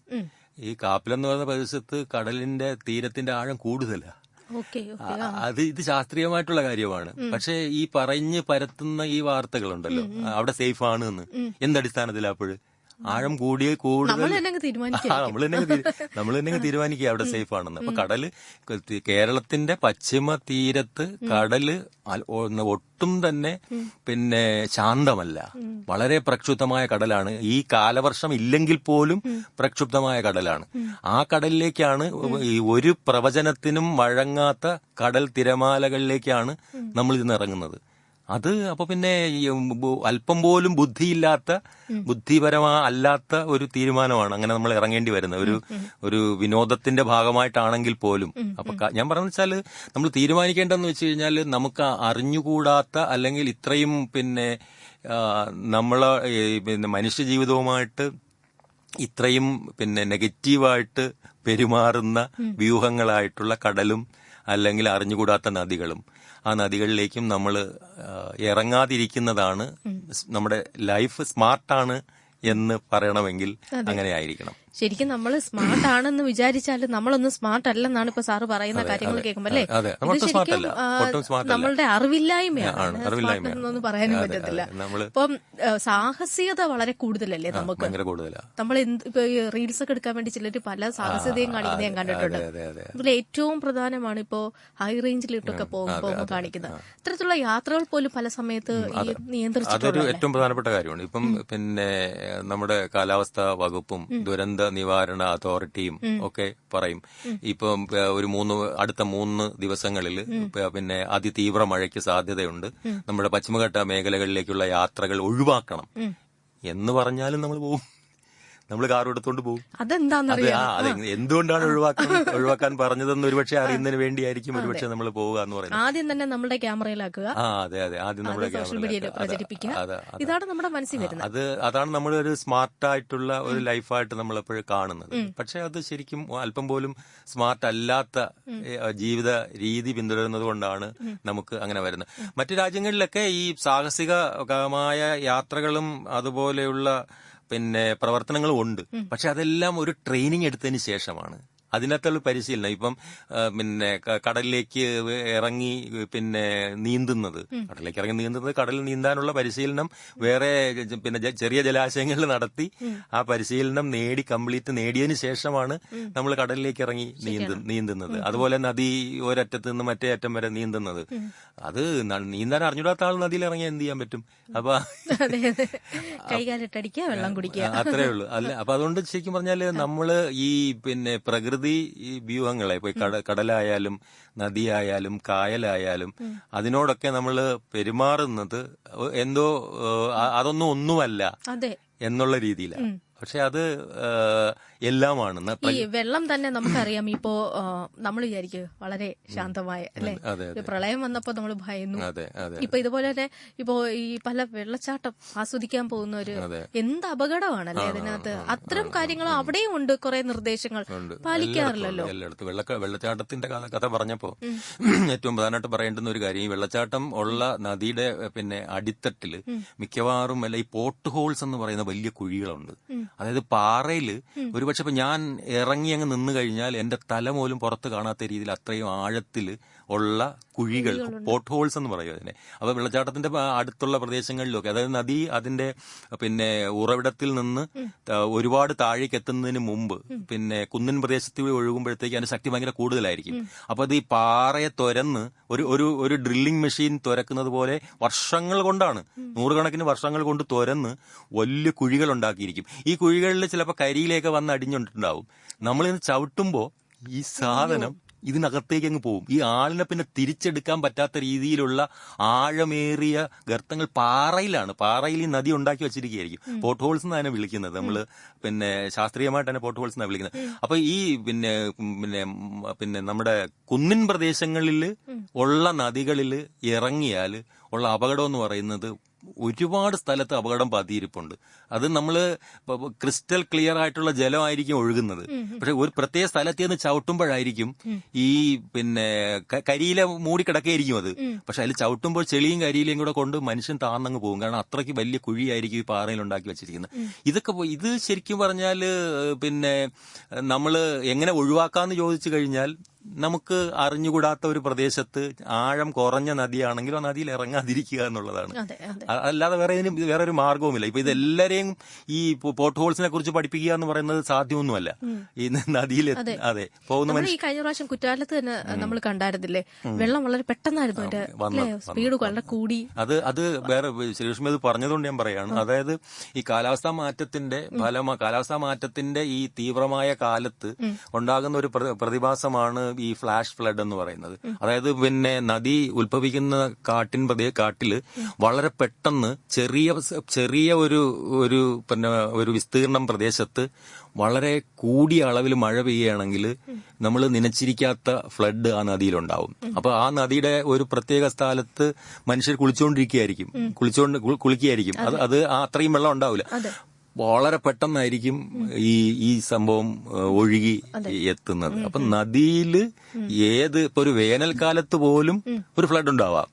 S2: ഈ കാപ്പിലം എന്ന് പറയുന്ന പ്രദേശത്ത് കടലിന്റെ തീരത്തിന്റെ ആഴം കൂടുതലാ.
S1: ഓക്കെ ഓക്കെ
S2: ആ, അത് ഇത് ശാസ്ത്രീയമായിട്ടുള്ള കാര്യമാണ്. പക്ഷെ ഈ പറഞ്ഞ് പരത്തുന്ന ഈ വാർത്തകളുണ്ടല്ലോ. അവിടെ സേഫ് ആണ് എന്ന് എന്തടിസ്ഥാനത്തിലാ അപ്പോഴ്? ആഴം കൂടിയ കൂടുതൽ
S1: നമ്മൾ തന്നെ
S2: നമ്മൾ തന്നെ തീരുമാനിക്കുക അവിടെ സേഫ് ആണെന്ന് അപ്പൊ കടൽ കേരളത്തിന്റെ പശ്ചിമ തീരത്ത് കടൽ ഒട്ടും തന്നെ പിന്നെ ശാന്തമല്ല. വളരെ പ്രക്ഷുബ്ധമായ കടലാണ്. ഈ കാലവർഷം ഇല്ലെങ്കിൽ പോലും പ്രക്ഷുബ്ധമായ കടലാണ്. ആ കടലിലേക്കാണ് ഈ ഒരു പ്രവചനത്തിനും വഴങ്ങാത്ത കടൽ തിരമാലകളിലേക്കാണ് നമ്മൾ ഇന്ന് ഇറങ്ങുന്നത്. അത് അപ്പൊ പിന്നെ അല്പം പോലും ബുദ്ധിയില്ലാത്ത ബുദ്ധിപരമാ അല്ലാത്ത ഒരു തീരുമാനമാണ് അങ്ങനെ നമ്മൾ ഇറങ്ങേണ്ടി വരുന്നത്. ഒരു ഒരു വിനോദത്തിന്റെ ഭാഗമായിട്ടാണെങ്കിൽ പോലും. അപ്പൊ ഞാൻ പറഞ്ഞു വെച്ചാൽ നമ്മൾ തീരുമാനിക്കേണ്ടതെന്ന് വെച്ച് കഴിഞ്ഞാൽ നമുക്ക് അറിഞ്ഞുകൂടാത്ത അല്ലെങ്കിൽ ഇത്രയും പിന്നെ നമ്മളെ പിന്നെ മനുഷ്യ ജീവിതവുമായിട്ട് ഇത്രയും പിന്നെ നെഗറ്റീവായിട്ട് പെരുമാറുന്ന വ്യൂഹങ്ങളായിട്ടുള്ള കടലും അല്ലെങ്കിൽ അറിഞ്ഞുകൂടാത്ത നദികളും. ആ നദികളിലേക്കും നമ്മൾ ഇറങ്ങാതിരിക്കുന്നതാണ് നമ്മുടെ ലൈഫ് സ്മാർട്ടാണ് എന്ന് പറയണമെങ്കിൽ അങ്ങനെ ആയിരിക്കണം
S1: ശരിക്കും നമ്മൾ സ്മാർട്ട് ആണെന്ന് വിചാരിച്ചാലും നമ്മളൊന്നും സ്മാർട്ട് അല്ലെന്നാണ് ഇപ്പൊ സാറ് പറയുന്ന കാര്യങ്ങൾ കേൾക്കുമ്പോൾ അല്ലേ?
S2: സ്മാർട്ട്
S1: ശരിക്കും
S2: സ്മാർട്ട്
S1: നമ്മളുടെ അറിവില്ലായ്മയാണ്. എന്നൊന്നും പറയാനും പറ്റത്തില്ല. ഇപ്പം സാഹസികത വളരെ കൂടുതലല്ലേ നമുക്ക്? നമ്മൾ എന്ത് ഇപ്പൊ റീൽസ് ഒക്കെ എടുക്കാൻ വേണ്ടി ചിലർ പല സാഹസികതയും കാണിക്കുന്നത് ഞാൻ കണ്ടിട്ടുണ്ട്. ഇതിൽ ഏറ്റവും പ്രധാനമാണ് ഇപ്പോ ഹൈ റേഞ്ചിലിട്ടൊക്കെ പോകുമ്പോൾ കാണിക്കുന്നത്. ഇത്തരത്തിലുള്ള യാത്രകൾ പോലും പല സമയത്ത് നിയന്ത്രിച്ചു
S2: അതൊരു ഏറ്റവും പ്രധാനപ്പെട്ട കാര്യമാണ്. ഇപ്പം പിന്നെ നമ്മുടെ കാലാവസ്ഥാ വകുപ്പും ദുരന്ത നിവാരണ അതോറിറ്റിയും ഒക്കെ പറയും. ഇപ്പം ഒരു മൂന്ന് അടുത്ത മൂന്ന് ദിവസങ്ങളിൽ പിന്നെ അതിതീവ്ര മഴയ്ക്ക് സാധ്യതയുണ്ട്. നമ്മുടെ പശ്ചിമഘട്ട മേഖലകളിലേക്കുള്ള യാത്രകൾ ഒഴിവാക്കണം. എന്ന് പറഞ്ഞാലും നമ്മൾ പോകും നമ്മൾ കാർ എടുത്തോണ്ട് പോകും അതെ എന്തുകൊണ്ടാണ് ഒഴിവാക്കാൻ ഒഴിവാക്കാൻ പറഞ്ഞതെന്ന് ഒരുപക്ഷെ അറിയുന്നതിന് വേണ്ടിയായിരിക്കും ഒരുപക്ഷെ നമ്മൾ പോവുക എന്ന് പറയുന്നത്.
S1: ആദ്യം തന്നെ നമ്മുടെ ക്യാമറയിലാക്കുക.
S2: ആ അതെ അതെ ആദ്യം നമ്മുടെ
S1: സോഷ്യൽ മീഡിയയിൽ. പ്രചരിപ്പിക്കുക. ഇതാണ് നമ്മുടെ മനസ്സിൽ വരുന്നത്.
S2: അത് അതാണ് നമ്മൾ ഒരു സ്മാർട്ട് ആയിട്ടുള്ള ഒരു ലൈഫായിട്ട് നമ്മൾ എപ്പോഴും കാണുന്നത് പക്ഷെ അത് ശരിക്കും അല്പം പോലും സ്മാർട്ട് അല്ലാത്ത ജീവിത രീതി പിന്തുടരുന്നത് കൊണ്ടാണ് നമുക്ക് അങ്ങനെ വരുന്നത്. മറ്റു രാജ്യങ്ങളിലൊക്കെ ഈ സാഹസികമായ യാത്രകളും അതുപോലെയുള്ള പിന്നെ പ്രവർത്തനങ്ങളും ഉണ്ട്. പക്ഷെ അതെല്ലാം ഒരു ട്രെയിനിങ് എടുത്തതിന് ശേഷമാണ്. അതിനകത്തുള്ള പരിശീലനം ഇപ്പം പിന്നെ കടലിലേക്ക് ഇറങ്ങി പിന്നെ നീന്തുന്നത്. കടലിലേക്ക് ഇറങ്ങി നീന്തുന്നത് കടലിൽ നീന്താനുള്ള പരിശീലനം വേറെ പിന്നെ ചെറിയ ജലാശയങ്ങളിൽ നടത്തി ആ പരിശീലനം നേടി കംപ്ലീറ്റ് നേടിയതിനു ശേഷമാണ് നമ്മൾ കടലിലേക്ക് ഇറങ്ങി നീന്തു നീന്തുന്നത്. അതുപോലെ നദി ഒരറ്റത്ത് നിന്ന് മറ്റേ അറ്റം വരെ നീന്തുന്നത്. അത് നീന്താൻ അറിഞ്ഞൂടാത്ത ആൾ നദിയിൽ ഇറങ്ങി എന്ത് ചെയ്യാൻ പറ്റും? അപ്പൊ
S1: കൈകാലിട്ടടിക്കുക വെള്ളം കുടിക്കുക.
S2: അത്രേ ഉള്ളൂ. അല്ല അപ്പൊ അതുകൊണ്ട് ശരിക്കും പറഞ്ഞാൽ നമ്മൾ ഈ പിന്നെ പ്രകൃതി ഈ വ്യൂഹങ്ങളെ ഇപ്പൊ ഈ കട കടലായാലും നദിയായാലും കായലായാലും അതിനോടൊക്കെ നമ്മൾ പെരുമാറുന്നത് എന്തോ അതൊന്നും ഒന്നുമല്ല എന്നുള്ള രീതിയിലാണ്. പക്ഷെ അത് എല്ലാമാണ്.
S1: ഈ വെള്ളം തന്നെ നമുക്കറിയാം. ഇപ്പോ നമ്മൾ വിചാരിക്കുക വളരെ ശാന്തമായ അല്ലെ? പ്രളയം വന്നപ്പോ നമ്മൾ ഭയന്നു. ഇപ്പൊ ഇതുപോലെ തന്നെ ഇപ്പോ ഈ പല വെള്ളച്ചാട്ടം ആസ്വദിക്കാൻ പോകുന്ന
S2: ഒരു
S1: എന്ത് അപകടമാണല്ലേ അതിനകത്ത് അത്തരം കാര്യങ്ങൾ അവിടെയും ഉണ്ട് കുറെ നിർദ്ദേശങ്ങൾ പാലിക്കാറില്ലല്ലോ.
S2: എല്ലായിടത്തും വെള്ളച്ചാട്ടത്തിന്റെ കഥ പറഞ്ഞപ്പോ ഏറ്റവും പ്രധാനമായിട്ട് പറയേണ്ടുന്ന ഒരു കാര്യം ഈ വെള്ളച്ചാട്ടം ഉള്ള നദിയുടെ പിന്നെ അടിത്തട്ടിൽ മിക്കവാറും അല്ല ഈ പോർട്ട് ഹോൾസ് എന്ന് പറയുന്ന വലിയ കുഴികളുണ്ട്. അതായത് പാറയിൽ ഒരുപക്ഷെ ഇപ്പൊ ഞാൻ ഇറങ്ങി അങ്ങ് നിന്ന് കഴിഞ്ഞാൽ എന്റെ തല പോലും പുറത്ത് കാണാത്ത രീതിയിൽ അത്രയും ആഴത്തിൽ ഉള്ള കുഴികൾ പോർട്ട് ഹോൾസ് എന്ന് പറയും അതിനെ. അപ്പൊ വെള്ളച്ചാട്ടത്തിന്റെ അടുത്തുള്ള പ്രദേശങ്ങളിലൊക്കെ അതായത് നദി അതിന്റെ പിന്നെ ഉറവിടത്തിൽ നിന്ന് ഒരുപാട് താഴേക്ക് എത്തുന്നതിന് മുമ്പ് പിന്നെ കുന്നിൻ പ്രദേശത്ത് ഒഴുകുമ്പോഴത്തേക്ക് അതിന്റെ ശക്തി ഭയങ്കര കൂടുതലായിരിക്കും. അപ്പൊ അത് ഈ പാറയെ തുരന്ന് ഒരു ഒരു ഒരു ഡ്രില്ലിംഗ് മെഷീൻ തുരക്കുന്നത് പോലെ വർഷങ്ങൾ കൊണ്ടാണ് നൂറുകണക്കിന് വർഷങ്ങൾ കൊണ്ട് തുരന്ന് വലിയ കുഴികൾ ഉണ്ടാക്കിയിരിക്കും. ഈ കുഴികളിൽ ചിലപ്പോൾ കരിയിലേക്ക് വന്ന് അടിഞ്ഞിട്ടുണ്ടാവും നമ്മളിന്ന് ചവിട്ടുമ്പോൾ ഈ സാധനം ഇതിനകത്തേക്ക് അങ്ങ് പോകും. ഈ ആളിനെ പിന്നെ തിരിച്ചെടുക്കാൻ പറ്റാത്ത രീതിയിലുള്ള ആഴമേറിയ ഗർത്തങ്ങൾ പാറയിലാണ്. പാറയിൽ ഈ നദി ഉണ്ടാക്കി വെച്ചിരിക്കുകയായിരിക്കും. പോർട്ട് ഹോൾസ് എന്നാണ് വിളിക്കുന്നത്. നമ്മൾ പിന്നെ ശാസ്ത്രീയമായിട്ട് തന്നെ പോർട്ട് ഹോൾസ് എന്നാണ് വിളിക്കുന്നത്. അപ്പൊ ഈ പിന്നെ പിന്നെ പിന്നെ നമ്മുടെ കുന്നിൻ പ്രദേശങ്ങളിൽ ഉള്ള നദികളിൽ ഇറങ്ങിയാൽ ഉള്ള അപകടം എന്ന് പറയുന്നത് ഒരുപാട് സ്ഥലത്ത് അപകടം പതിയിരിപ്പുണ്ട്. അത് നമ്മൾ ക്രിസ്റ്റൽ ക്ലിയർ ആയിട്ടുള്ള ജലമായിരിക്കും ഒഴുകുന്നത്. പക്ഷെ ഒരു പ്രത്യേക സ്ഥലത്ത് നിന്ന് ചവിട്ടുമ്പോഴായിരിക്കും ഈ പിന്നെ കരിയിലെ മൂടിക്കിടക്കുകയായിരിക്കും അത്. പക്ഷെ അതിൽ ചവിട്ടുമ്പോൾ ചെളിയും കരിയിലയും കൂടെ കൊണ്ട് മനുഷ്യൻ താന്നങ്ങ് പോകും. കാരണം അത്രയ്ക്ക് വലിയ കുഴിയായിരിക്കും ഈ പാറയിൽ ഉണ്ടാക്കി വെച്ചിരിക്കുന്നത്. ഇതൊക്കെ ഇത് ശരിക്കും പറഞ്ഞാൽ പിന്നെ നമ്മൾ എങ്ങനെ ഒഴിവാക്കാന്ന് ചോദിച്ചു കഴിഞ്ഞാൽ നമുക്ക് അറിഞ്ഞുകൂടാത്ത ഒരു പ്രദേശത്ത് ആഴം കുറഞ്ഞ നദിയാണെങ്കിൽ ആ നദിയിൽ ഇറങ്ങാതിരിക്കുക എന്നുള്ളതാണ്. അല്ലാതെ വേറെ വേറെ ഒരു മാർഗവുമില്ല ഇപ്പൊ ഇതെല്ലാരെയും ഈ പോർട്ട് ഹോൾസിനെ കുറിച്ച് പഠിപ്പിക്കുക എന്ന് പറയുന്നത് സാധ്യമൊന്നുമല്ല. ഈ നദിയിൽ അതെ. പോകുന്ന
S1: ഈ കഴിഞ്ഞ പ്രാവശ്യം കുറ്റാലത്ത് തന്നെ നമ്മൾ കണ്ടായിരുന്നില്ലേ? വെള്ളം വളരെ പെട്ടെന്നായിരുന്നു? സ്പീഡ് വളരെ കൂടി.
S2: അത് അത് വേറെ ശ്രീകൃഷ്ണ ഇത് പറഞ്ഞതുകൊണ്ട് ഞാൻ പറയാണ്. അതായത് ഈ കാലാവസ്ഥാ മാറ്റത്തിന്റെ ഫലമാ കാലാവസ്ഥാ മാറ്റത്തിന്റെ ഈ തീവ്രമായ കാലത്ത് ഉണ്ടാകുന്ന ഒരു പ്രതിഭാസമാണ് ഈ ഫ്ലാഷ് ഫ്ലഡ് എന്ന് പറയുന്നത്. അതായത് പിന്നെ നദി ഉത്ഭവിക്കുന്ന കാട്ടിൻ പ്രതിയെ കാട്ടിൽ വളരെ പെട്ടെന്ന് ചെറിയ ചെറിയ ഒരു ഒരു പിന്നെ ഒരു വിസ്തീർണം പ്രദേശത്ത് വളരെ കൂടിയ അളവിൽ മഴ പെയ്യുകയാണെങ്കിൽ നമ്മൾ നനച്ചിരിക്കാത്ത ഫ്ലഡ് ആ നദിയിലുണ്ടാവും. അപ്പൊ ആ നദിയുടെ ഒരു പ്രത്യേക സ്ഥലത്ത് മനുഷ്യർ കുളിച്ചുകൊണ്ടിരിക്കുകയായിരിക്കും കുളിച്ചുകൊണ്ട് കുളി- കുളിക്കുകയായിരിക്കും. അത് അത്. ആ അത്രയും വെള്ളം ഉണ്ടാവില്ല. വളരെ പെട്ടെന്നായിരിക്കും ഈ ഈ സംഭവം ഒഴുകി എത്തുന്നത്. അപ്പൊ നദിയിൽ ഏത് ഇപ്പൊ ഒരു വേനൽക്കാലത്ത് പോലും ഒരു ഫ്ലഡ് ഉണ്ടാവാം.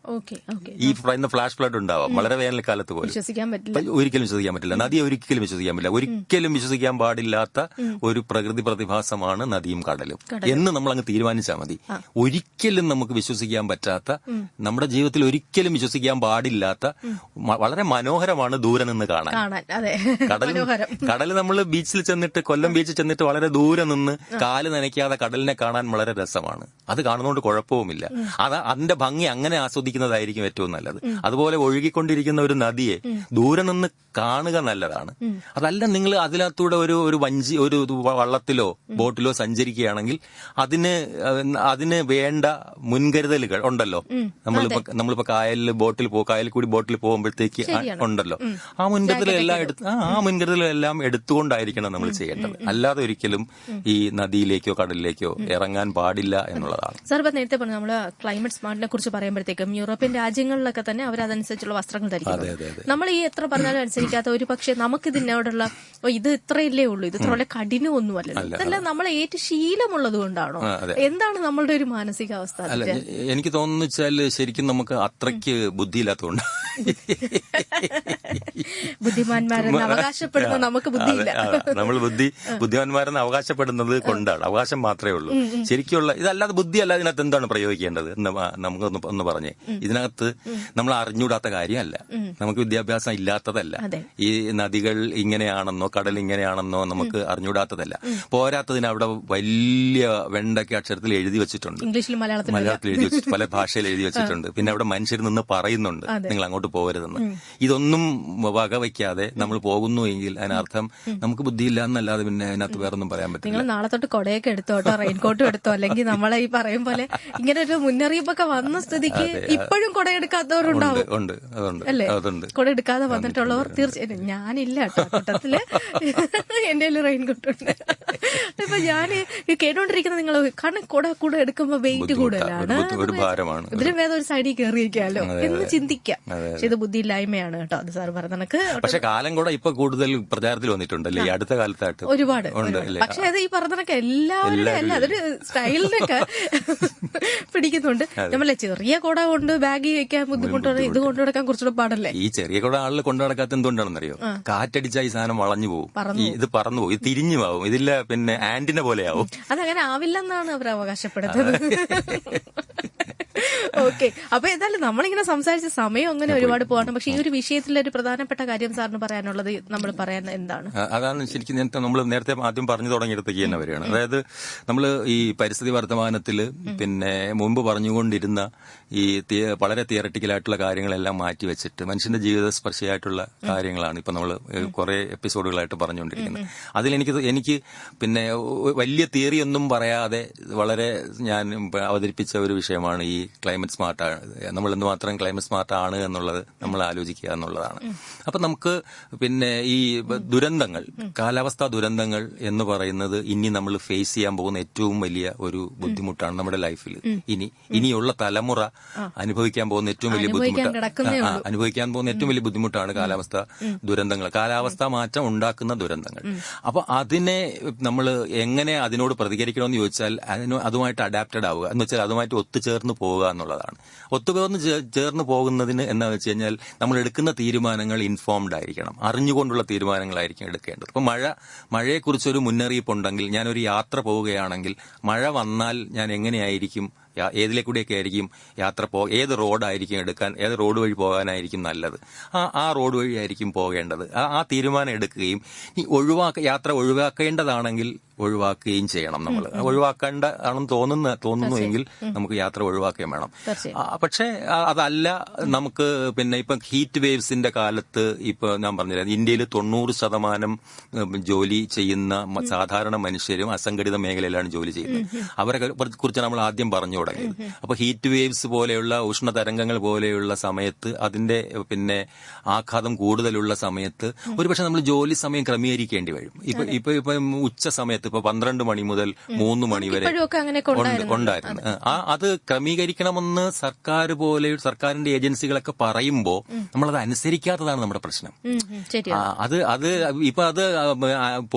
S2: ഈ പറയുന്ന ഫ്ലാഷ് ഫ്ലഡ് ഉണ്ടാവാം. വളരെ വേനൽക്കാലത്ത് പോലും. ഒരിക്കലും വിശ്വസിക്കാൻ പറ്റില്ല. നദിയെ ഒരിക്കലും വിശ്വസിക്കാൻ പറ്റില്ല. ഒരിക്കലും വിശ്വസിക്കാൻ പാടില്ലാത്ത ഒരു പ്രകൃതി പ്രതിഭാസമാണ് നദിയും കടലും. എന്ന് നമ്മൾ അങ്ങ് തീരുമാനിച്ചാൽ മതി ഒരിക്കലും നമുക്ക് വിശ്വസിക്കാൻ പറ്റാത്ത നമ്മുടെ ജീവിതത്തിൽ ഒരിക്കലും വിശ്വസിക്കാൻ പാടില്ലാത്ത വളരെ മനോഹരമാണ് ദൂരെ നിന്ന് കാണാൻ. കടൽ
S1: മനോഹരം.
S2: കടൽ നമ്മൾ ബീച്ചിൽ ചെന്നിട്ട് കൊല്ലം ബീച്ചിൽ ചെന്നിട്ട് വളരെ ദൂരെ നിന്ന് കാൽ നനയ്ക്കാതെ കടലിനെ കാണാൻ വളരെ രസമാണ്. അത് കാണുന്നതുകൊണ്ട് കുഴപ്പവുമില്ല. അത് അതിന്റെ ഭംഗി അങ്ങനെ ആസ്വദിക്കുന്നതായിരിക്കും ഏറ്റവും നല്ലത്. അതുപോലെ ഒഴുകിക്കൊണ്ടിരിക്കുന്ന ഒരു നദിയെ ദൂരെ നിന്ന് കാണുക നല്ലതാണ്. അതല്ല നിങ്ങൾ അതിനകത്തൂടെ ഒരു ഒരു വഞ്ചി ഒരു വള്ളത്തിലോ ബോട്ടിലോ സഞ്ചരിക്കുകയാണെങ്കിൽ അതിന് അതിന് വേണ്ട മുൻകരുതലുകൾ ഉണ്ടല്ലോ. നമ്മളിപ്പോ നമ്മളിപ്പോ കായലിൽ ബോട്ടിൽ പോ കായലിൽ കൂടി ബോട്ടിൽ പോകുമ്പോഴത്തേക്ക് ഉണ്ടല്ലോ. ആ മുൻകരുതൽ എല്ലാം എടുത്ത് ആ ആ മുൻകരുതലെല്ലാം എടുത്തുകൊണ്ടായിരിക്കണം നമ്മൾ ചെയ്യേണ്ടത്. അല്ലാതെ ഒരിക്കലും ഈ നദിയിലേക്കോ കടലിലേക്കോ ഇറങ്ങാൻ പാടില്ല എന്നുള്ളതാണ്.
S1: സാർ ഇപ്പൊ നേരത്തെ പറഞ്ഞു നമ്മൾ ക്ലൈമറ്റ് സ്മാർട്ടിനെ കുറിച്ച് പറയുമ്പോഴത്തേക്കും യൂറോപ്യൻ രാജ്യങ്ങളിലൊക്കെ തന്നെ അവർ അതനുസരിച്ചുള്ള വസ്ത്രങ്ങൾ
S2: അതെ,
S1: നമ്മൾ ഈ എത്ര പറഞ്ഞാലും അനുസരിക്കാത്ത ഒരു പക്ഷേ നമുക്ക് ഇതിനോടുള്ള ഇത് ഇത്രയല്ലേ ഉള്ളൂ ഇത് ഇത്ര കഠിനമൊന്നുമല്ല ഇതെല്ലാം നമ്മളെ ഏറ്റു ശീലമുള്ളത് കൊണ്ടാണോ? എന്താണ് നമ്മളുടെ ഒരു മാനസികാവസ്ഥ
S2: അല്ല എനിക്ക് തോന്നുന്നു വെച്ചാൽ ശരിക്കും നമുക്ക് അത്രയ്ക്ക് ബുദ്ധിയില്ലാത്തതുകൊണ്ട്.
S1: ബുദ്ധിമാന്മാരെന്ന് അവകാശപ്പെടുന്ന നമുക്ക് ബുദ്ധിയില്ല.
S2: നമ്മൾ ബുദ്ധി ബുദ്ധിമാന്മാരെന്ന് അവകാശപ്പെടുന്നത് കൊണ്ടാണ്. അവകാശം മാത്രമേ ഉള്ളൂ. ശരിക്കുള്ള ഇതല്ലാതെ ബുദ്ധിയല്ല ഇതിനകത്ത് എന്താണ് പ്രയോഗിക്കേണ്ടത് നമുക്ക് നമുക്കൊന്ന് ഒന്ന് പറഞ്ഞേ. ഇതിനകത്ത് നമ്മൾ അറിഞ്ഞൂടാത്ത കാര്യമല്ല. നമുക്ക് വിദ്യാഭ്യാസം ഇല്ലാത്തതല്ല. ഈ നദികൾ ഇങ്ങനെയാണെന്നോ കടൽ ഇങ്ങനെയാണെന്നോ നമുക്ക് അറിഞ്ഞൂടാത്തതല്ല പോരാത്തതിന് അവിടെ വലിയ വെണ്ടയ്ക്ക് അക്ഷരത്തിൽ എഴുതി വെച്ചിട്ടുണ്ട്.
S1: മലയാളത്തിലും
S2: മലയാളത്തിൽ എഴുതി വെച്ചിട്ട് പല ഭാഷയിൽ എഴുതി വെച്ചിട്ടുണ്ട്. പിന്നെ അവിടെ മനുഷ്യർ നിന്ന് പറയുന്നുണ്ട്. നിങ്ങൾ അങ്ങോട്ട് പോകരുതെന്ന്. ഇതൊന്നും വകവയ്ക്കാതെ നമ്മൾ പോകുന്നു എങ്കിൽ അതിനർത്ഥം നമുക്ക് ബുദ്ധിയില്ല എന്നല്ലാതെ പിന്നെ അതിനകത്ത് വേറൊന്നും പറയാൻ പറ്റില്ല.
S1: നിങ്ങൾ നാളെ തൊട്ട് കൊടയൊക്കെ എടുത്തോട്ടോ റെയിൻകോട്ടും എടുത്തോ അല്ലെങ്കിൽ നമ്മളെ ഈ പറയും പോലെ ഇങ്ങനെ ഒരു മുന്നറിയിപ്പൊക്കെ വന്ന സ്ഥിതിക്ക് ഇപ്പോഴും കൊടയെടുക്കാത്തവരുണ്ടാവും അല്ലേ? കൊട എടുക്കാതെ വന്നിട്ടുള്ളവർ തീർച്ചയായും ഞാനില്ല കേട്ടോ കൂട്ടത്തിൽ. എന്റെ റെയിൻകോട്ട് ഉണ്ട്. ഇപ്പൊ ഞാൻ കേട്ടോണ്ടിരിക്കുന്ന നിങ്ങൾ കാരണം കൊട കൂടെ എടുക്കുമ്പോ വെയിറ്റ് കൂടുതലാണ്. ഇതിലും വേദം ഒരു സൈഡിൽ കയറിയിരിക്കാമല്ലോ എന്ന് ചിന്തിക്കാം. പക്ഷെ ഇത് ബുദ്ധിയില്ലായ്മയാണ് കേട്ടോ അത് സാർ പറഞ്ഞ കണക്ക്.
S2: പക്ഷെ കാലം കൂടെ ഇപ്പൊ കൂടുതൽ പ്രചാരത്തിൽ വന്നിട്ടുണ്ടല്ലേ? ഈ അടുത്ത കാലത്തായിട്ട്
S1: ഒരുപാട്
S2: ഉണ്ട് അല്ലേ?
S1: പക്ഷെ അത് ഈ പറഞ്ഞതൊക്കെ എല്ലാവരുടെ അല്ല അതൊരു സ്റ്റൈലിനൊക്കെ പിടിക്കുന്നുണ്ട്. നമ്മളെ ചെറിയ കുട കൊണ്ട് ബാഗിൽ വെക്കാൻ ബുദ്ധിമുട്ടുണ്ട് ഇത് കൊണ്ടു നടക്കാൻ കുറച്ചുകൂടെ പാടല്ലേ?
S2: ഈ ചെറിയ കുട ആളിൽ കൊണ്ടു നടക്കാത്ത എന്തുകൊണ്ടാണെന്നറിയോ? കാറ്റടിച്ചാൽ ഈ സാധനം വളഞ്ഞു പോകും ഇത് പറന്നു പോകും ഇത് തിരിഞ്ഞു പോകും ഇതില്ല പിന്നെ ആന്റിനെ പോലെയാവും.
S1: അതങ്ങനെ ആവില്ലെന്നാണ് അവർ അവകാശപ്പെടുന്നത്. ഓക്കെ. അപ്പൊ എന്തായാലും നമ്മളിങ്ങനെ സംസാരിച്ച സമയം അങ്ങനെ ഒരുപാട് പോകണം പക്ഷെ ഈ ഒരു വിഷയത്തിൽ ഒരു പ്രധാനപ്പെട്ട കാര്യം സാറിന് പറയാനുള്ളത് നമ്മൾ പറയാൻ എന്താണ്?
S2: അതാണ് ശരിക്കും നേരത്തെ നമ്മൾ നേരത്തെ ആദ്യം പറഞ്ഞു തുടങ്ങിയിടത്തേക്ക് തന്നെ വരികയാണ്. അതായത് നമ്മൾ ഈ പരിസ്ഥിതി വർത്തമാനത്തിൽ പിന്നെ മുമ്പ് പറഞ്ഞുകൊണ്ടിരുന്ന ഈ വളരെ തിയററ്റിക്കലായിട്ടുള്ള കാര്യങ്ങളെല്ലാം മാറ്റി വെച്ചിട്ട് മനുഷ്യന്റെ ജീവിത സ്പർശിയായിട്ടുള്ള കാര്യങ്ങളാണ് ഇപ്പൊ നമ്മൾ കുറെ എപ്പിസോഡുകളായിട്ട് പറഞ്ഞുകൊണ്ടിരിക്കുന്നത്. അതിൽ എനിക്ക് എനിക്ക് പിന്നെ വലിയ തിയറി ഒന്നും പറയാതെ വളരെ ഞാൻ അവതരിപ്പിച്ച ഒരു വിഷയമാണ് ഈ ക്ലൈമറ്റ് സ്മാർട്ട് നമ്മൾ എന്തുമാത്രം ക്ലൈമറ്റ് സ്മാർട്ട് ആണ് എന്നുള്ളത് നമ്മൾ ആലോചിക്കുക എന്നുള്ളതാണ്. അപ്പൊ നമുക്ക് പിന്നെ ഈ ദുരന്തങ്ങൾ കാലാവസ്ഥാ ദുരന്തങ്ങൾ എന്ന് പറയുന്നത് ഇനി നമ്മൾ ഫേസ് ചെയ്യാൻ പോകുന്ന ഏറ്റവും വലിയ ഒരു ബുദ്ധിമുട്ടാണ് നമ്മുടെ ലൈഫിൽ ഇനി ഇനിയുള്ള തലമുറ അനുഭവിക്കാൻ പോകുന്ന ഏറ്റവും വലിയ ബുദ്ധിമുട്ട്. അനുഭവിക്കാൻ പോകുന്ന ഏറ്റവും വലിയ ബുദ്ധിമുട്ടാണ് കാലാവസ്ഥ ദുരന്തങ്ങൾ. കാലാവസ്ഥ മാറ്റം ഉണ്ടാക്കുന്ന ദുരന്തങ്ങൾ. അപ്പൊ അതിനെ നമ്മൾ എങ്ങനെ അതിനോട് പ്രതികരിക്കണമെന്ന് ചോദിച്ചാൽ അതിന് അതുമായിട്ട് അഡാപ്റ്റഡ് ആവുക. എന്ന് വെച്ചാൽ അതുമായിട്ട് ഒത്തുചേർന്ന് പോവുക എന്നുള്ളതാണ്. ഒത്തുചേർന്ന് ചേർന്ന് പോകുന്നതിന് എന്നാ വെച്ച് കഴിഞ്ഞാൽ നമ്മൾ എടുക്കുന്ന തീരുമാനങ്ങൾ ഇൻഫോംഡ് ആയിരിക്കണം. അറിഞ്ഞുകൊണ്ടുള്ള തീരുമാനങ്ങളായിരിക്കും എടുക്കേണ്ടത്. ഇപ്പൊ മഴ മഴയെക്കുറിച്ചൊരു മുന്നറിയിപ്പ് ഉണ്ടെങ്കിൽ ഞാനൊരു യാത്ര പോവുകയാണെങ്കിൽ മഴ വന്നാൽ ഞാൻ എങ്ങനെയായിരിക്കും? ഏതിലേക്കൂടെയൊക്കെ ആയിരിക്കും യാത്ര പോ ഏത് റോഡായിരിക്കും എടുക്കാൻ ഏത് റോഡ് വഴി പോകാനായിരിക്കും നല്ലത്? ആ ആ റോഡ് വഴി ആയിരിക്കും പോകേണ്ടത്. ആ ആ തീരുമാനം എടുക്കുകയും ഈ ഒഴിവാക്ക യാത്ര ഒഴിവാക്കേണ്ടതാണെങ്കിൽ ഒഴിവാക്കുകയും ചെയ്യണം നമ്മൾ ഒഴിവാക്കേണ്ട ആണെന്ന് തോന്നുന്ന തോന്നുന്നു എങ്കിൽ നമുക്ക് യാത്ര ഒഴിവാക്കുകയും വേണം. പക്ഷേ അതല്ല നമുക്ക് പിന്നെ ഇപ്പം ഹീറ്റ് വേവ്സിന്റെ കാലത്ത് ഇപ്പൊ ഞാൻ പറഞ്ഞില്ല ഇന്ത്യയിൽ തൊണ്ണൂറ് ശതമാനം ജോലി ചെയ്യുന്ന സാധാരണ മനുഷ്യരും അസംഘടിത മേഖലയിലാണ് ജോലി ചെയ്യുന്നത്. അവരെ കുറിച്ച് നമ്മൾ ആദ്യം പറഞ്ഞു തുടങ്ങിയത് അപ്പൊ ഹീറ്റ് വേവ്സ് പോലെയുള്ള ഉഷ്ണതരംഗങ്ങൾ പോലെയുള്ള സമയത്ത് അതിന്റെ പിന്നെ ആഘാതം കൂടുതലുള്ള സമയത്ത് ഒരുപക്ഷെ നമ്മൾ ജോലി സമയം ക്രമീകരിക്കേണ്ടി വരും. ഇപ്പൊ ഇപ്പൊ ഇപ്പൊ ഉച്ച സമയത്ത് ഇപ്പൊ പന്ത്രണ്ട് മണി മുതൽ മൂന്ന് മണി വരെ
S1: ഉണ്ടായിരുന്നു.
S2: ആ അത് ക്രമീകരിക്കണമെന്ന് സർക്കാർ പോലെ സർക്കാരിന്റെ ഏജൻസികളൊക്കെ പറയുമ്പോൾ നമ്മളത് അനുസരിക്കാത്തതാണ് നമ്മുടെ പ്രശ്നം. അത് അത് ഇപ്പൊ അത്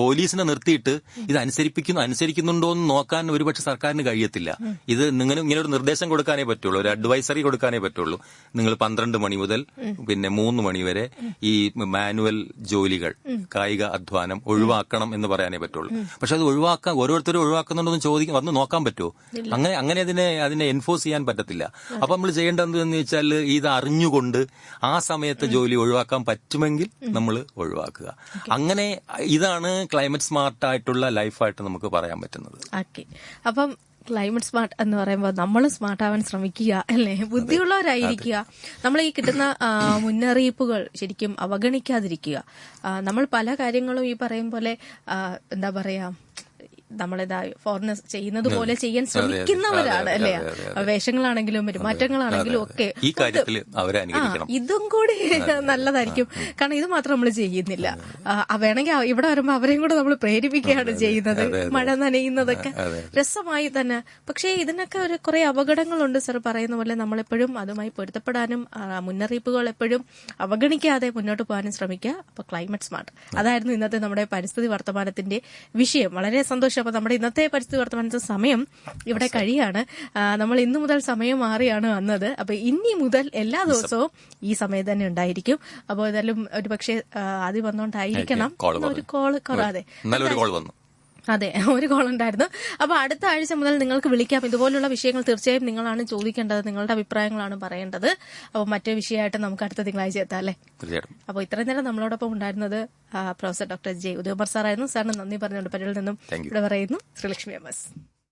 S2: പോലീസിനെ നിർത്തിയിട്ട് ഇത് അനുസരിപ്പിക്കുന്നു അനുസരിക്കുന്നുണ്ടോ എന്ന് നോക്കാൻ ഒരുപക്ഷെ സർക്കാരിന് കഴിയത്തില്ല. ഇത് നിങ്ങൾ ഇങ്ങനെ ഒരു നിർദ്ദേശം കൊടുക്കാനേ പറ്റുള്ളൂ ഒരു അഡ്വൈസറി കൊടുക്കാനേ പറ്റുള്ളൂ. നിങ്ങൾ പന്ത്രണ്ട് മണി മുതൽ പിന്നെ മൂന്ന് മണി വരെ ഈ മാനുവൽ ജോലികൾ കായിക അധ്വാനം ഒഴിവാക്കണം എന്ന് പറയാനേ പറ്റുള്ളൂ. പക്ഷെ അത് ഒഴിവാക്കാൻ ഓരോരുത്തരും ഒഴിവാക്കുന്നുണ്ടെന്ന് ചോദിക്കും വന്ന് നോക്കാൻ പറ്റുമോ അങ്ങനെ അങ്ങനെ അതിനെ അതിനെ എൻഫോഴ്സ് ചെയ്യാൻ പറ്റത്തില്ല. അപ്പൊ നമ്മൾ ചെയ്യേണ്ടത് എന്ന് വെച്ചാൽ ഇത് അറിഞ്ഞുകൊണ്ട് ആ സമയത്തെ ജോലി ഒഴിവാക്കാൻ പറ്റുമെങ്കിൽ നമ്മൾ ഒഴിവാക്കുക. അങ്ങനെ ഇതാണ് ക്ലൈമറ്റ് സ്മാർട്ട് ആയിട്ടുള്ള ലൈഫായിട്ട് നമുക്ക് പറയാൻ പറ്റുന്നത്.
S1: ഓക്കെ. അപ്പം ക്ലൈമറ്റ് സ്മാർട്ട് എന്ന് പറയുമ്പോൾ നമ്മൾ സ്മാർട്ട് ആവാൻ ശ്രമിക്കുക അല്ലേ? ബുദ്ധിയുള്ളവരായിരിക്കുക. നമ്മൾ ഈ കിട്ടുന്ന മുന്നറിയിപ്പുകൾ ശരിക്കും അവഗണിക്കാതിരിക്കുക. നമ്മൾ പല കാര്യങ്ങളും ഈ പറയും പോലെ എന്താ പറയാ നമ്മളിതാ ഫോറിനേഴ്സ് ചെയ്യുന്നത് പോലെ ചെയ്യാൻ ശ്രമിക്കുന്നവരാണ് അല്ലേ? വേഷങ്ങളാണെങ്കിലും പെരുമാറ്റങ്ങളാണെങ്കിലും ഒക്കെ
S2: ഈ കാര്യത്തിൽ
S1: ഇതും കൂടി നല്ലതായിരിക്കും. കാരണം ഇത് മാത്രം നമ്മൾ ചെയ്യുന്നില്ല. വേണമെങ്കിൽ ഇവിടെ വരുമ്പോ അവരെയും കൂടെ നമ്മൾ പ്രേരിപ്പിക്കുകയാണ് ചെയ്യുന്നത്. മഴ നനയുന്നതൊക്കെ. രസമായി തന്നെ. പക്ഷേ ഇതിനൊക്കെ ഒരു കുറെ അപകടങ്ങളുണ്ട് സർ പറയുന്ന പോലെ നമ്മളെപ്പോഴും അതുമായി പൊരുത്തപ്പെടാനും മുന്നറിയിപ്പുകൾ എപ്പോഴും അവഗണിക്കാതെ മുന്നോട്ട് പോകാനും ശ്രമിക്കുക. അപ്പൊ ക്ലൈമറ്റ് സ്മാർട്ട് അതായിരുന്നു ഇന്നത്തെ നമ്മുടെ പരിസ്ഥിതി വർത്തമാനത്തിന്റെ വിഷയം. വളരെ സന്തോഷം അപ്പൊ നമ്മുടെ ഇന്നത്തെ പരിസ്ഥിതി വർത്തമാനത്തെ സമയം ഇവിടെ കഴിയാണ്. നമ്മൾ ഇന്നു മുതൽ സമയം മാറിയാണ് വന്നത്. അപ്പൊ ഇനി മുതൽ എല്ലാ ദിവസവും ഈ സമയം തന്നെ ഉണ്ടായിരിക്കും. അപ്പോൾ ഏതായാലും ഒരു പക്ഷേ ആദ്യം വന്നോണ്ടായിരിക്കണം. ഒരു കോൾ കുറവാതെ
S2: നല്ലൊരു കോൾ വന്നു.
S1: അതെ ഒരു കോൾ ഉണ്ടായിരുന്നു. അപ്പൊ അടുത്ത ആഴ്ച മുതൽ നിങ്ങൾക്ക് വിളിക്കാം. ഇതുപോലുള്ള വിഷയങ്ങൾ തീർച്ചയായും നിങ്ങളാണ് ചോദിക്കേണ്ടത് നിങ്ങളുടെ അഭിപ്രായങ്ങളാണ് പറയേണ്ടത്. അപ്പോൾ മറ്റേ വിഷയമായിട്ട് നമുക്ക് അടുത്ത തിങ്കളാഴ്ച എത്താം അല്ലേ?
S2: അപ്പൊ
S1: അപ്പോൾ ഇത്രയും നേരം നമ്മളോടൊപ്പം ഉണ്ടായിരുന്നത് പ്രൊഫസർ ഡോക്ടർ ജെ ഉദയകുമാർ സാറായിരുന്നു. സാറിന് നന്ദി പറഞ്ഞുകൊണ്ട് പരിയിൽ നിന്നും ഇവിടെ പറയുന്നു ശ്രീലക്ഷ്മി എം എസ്.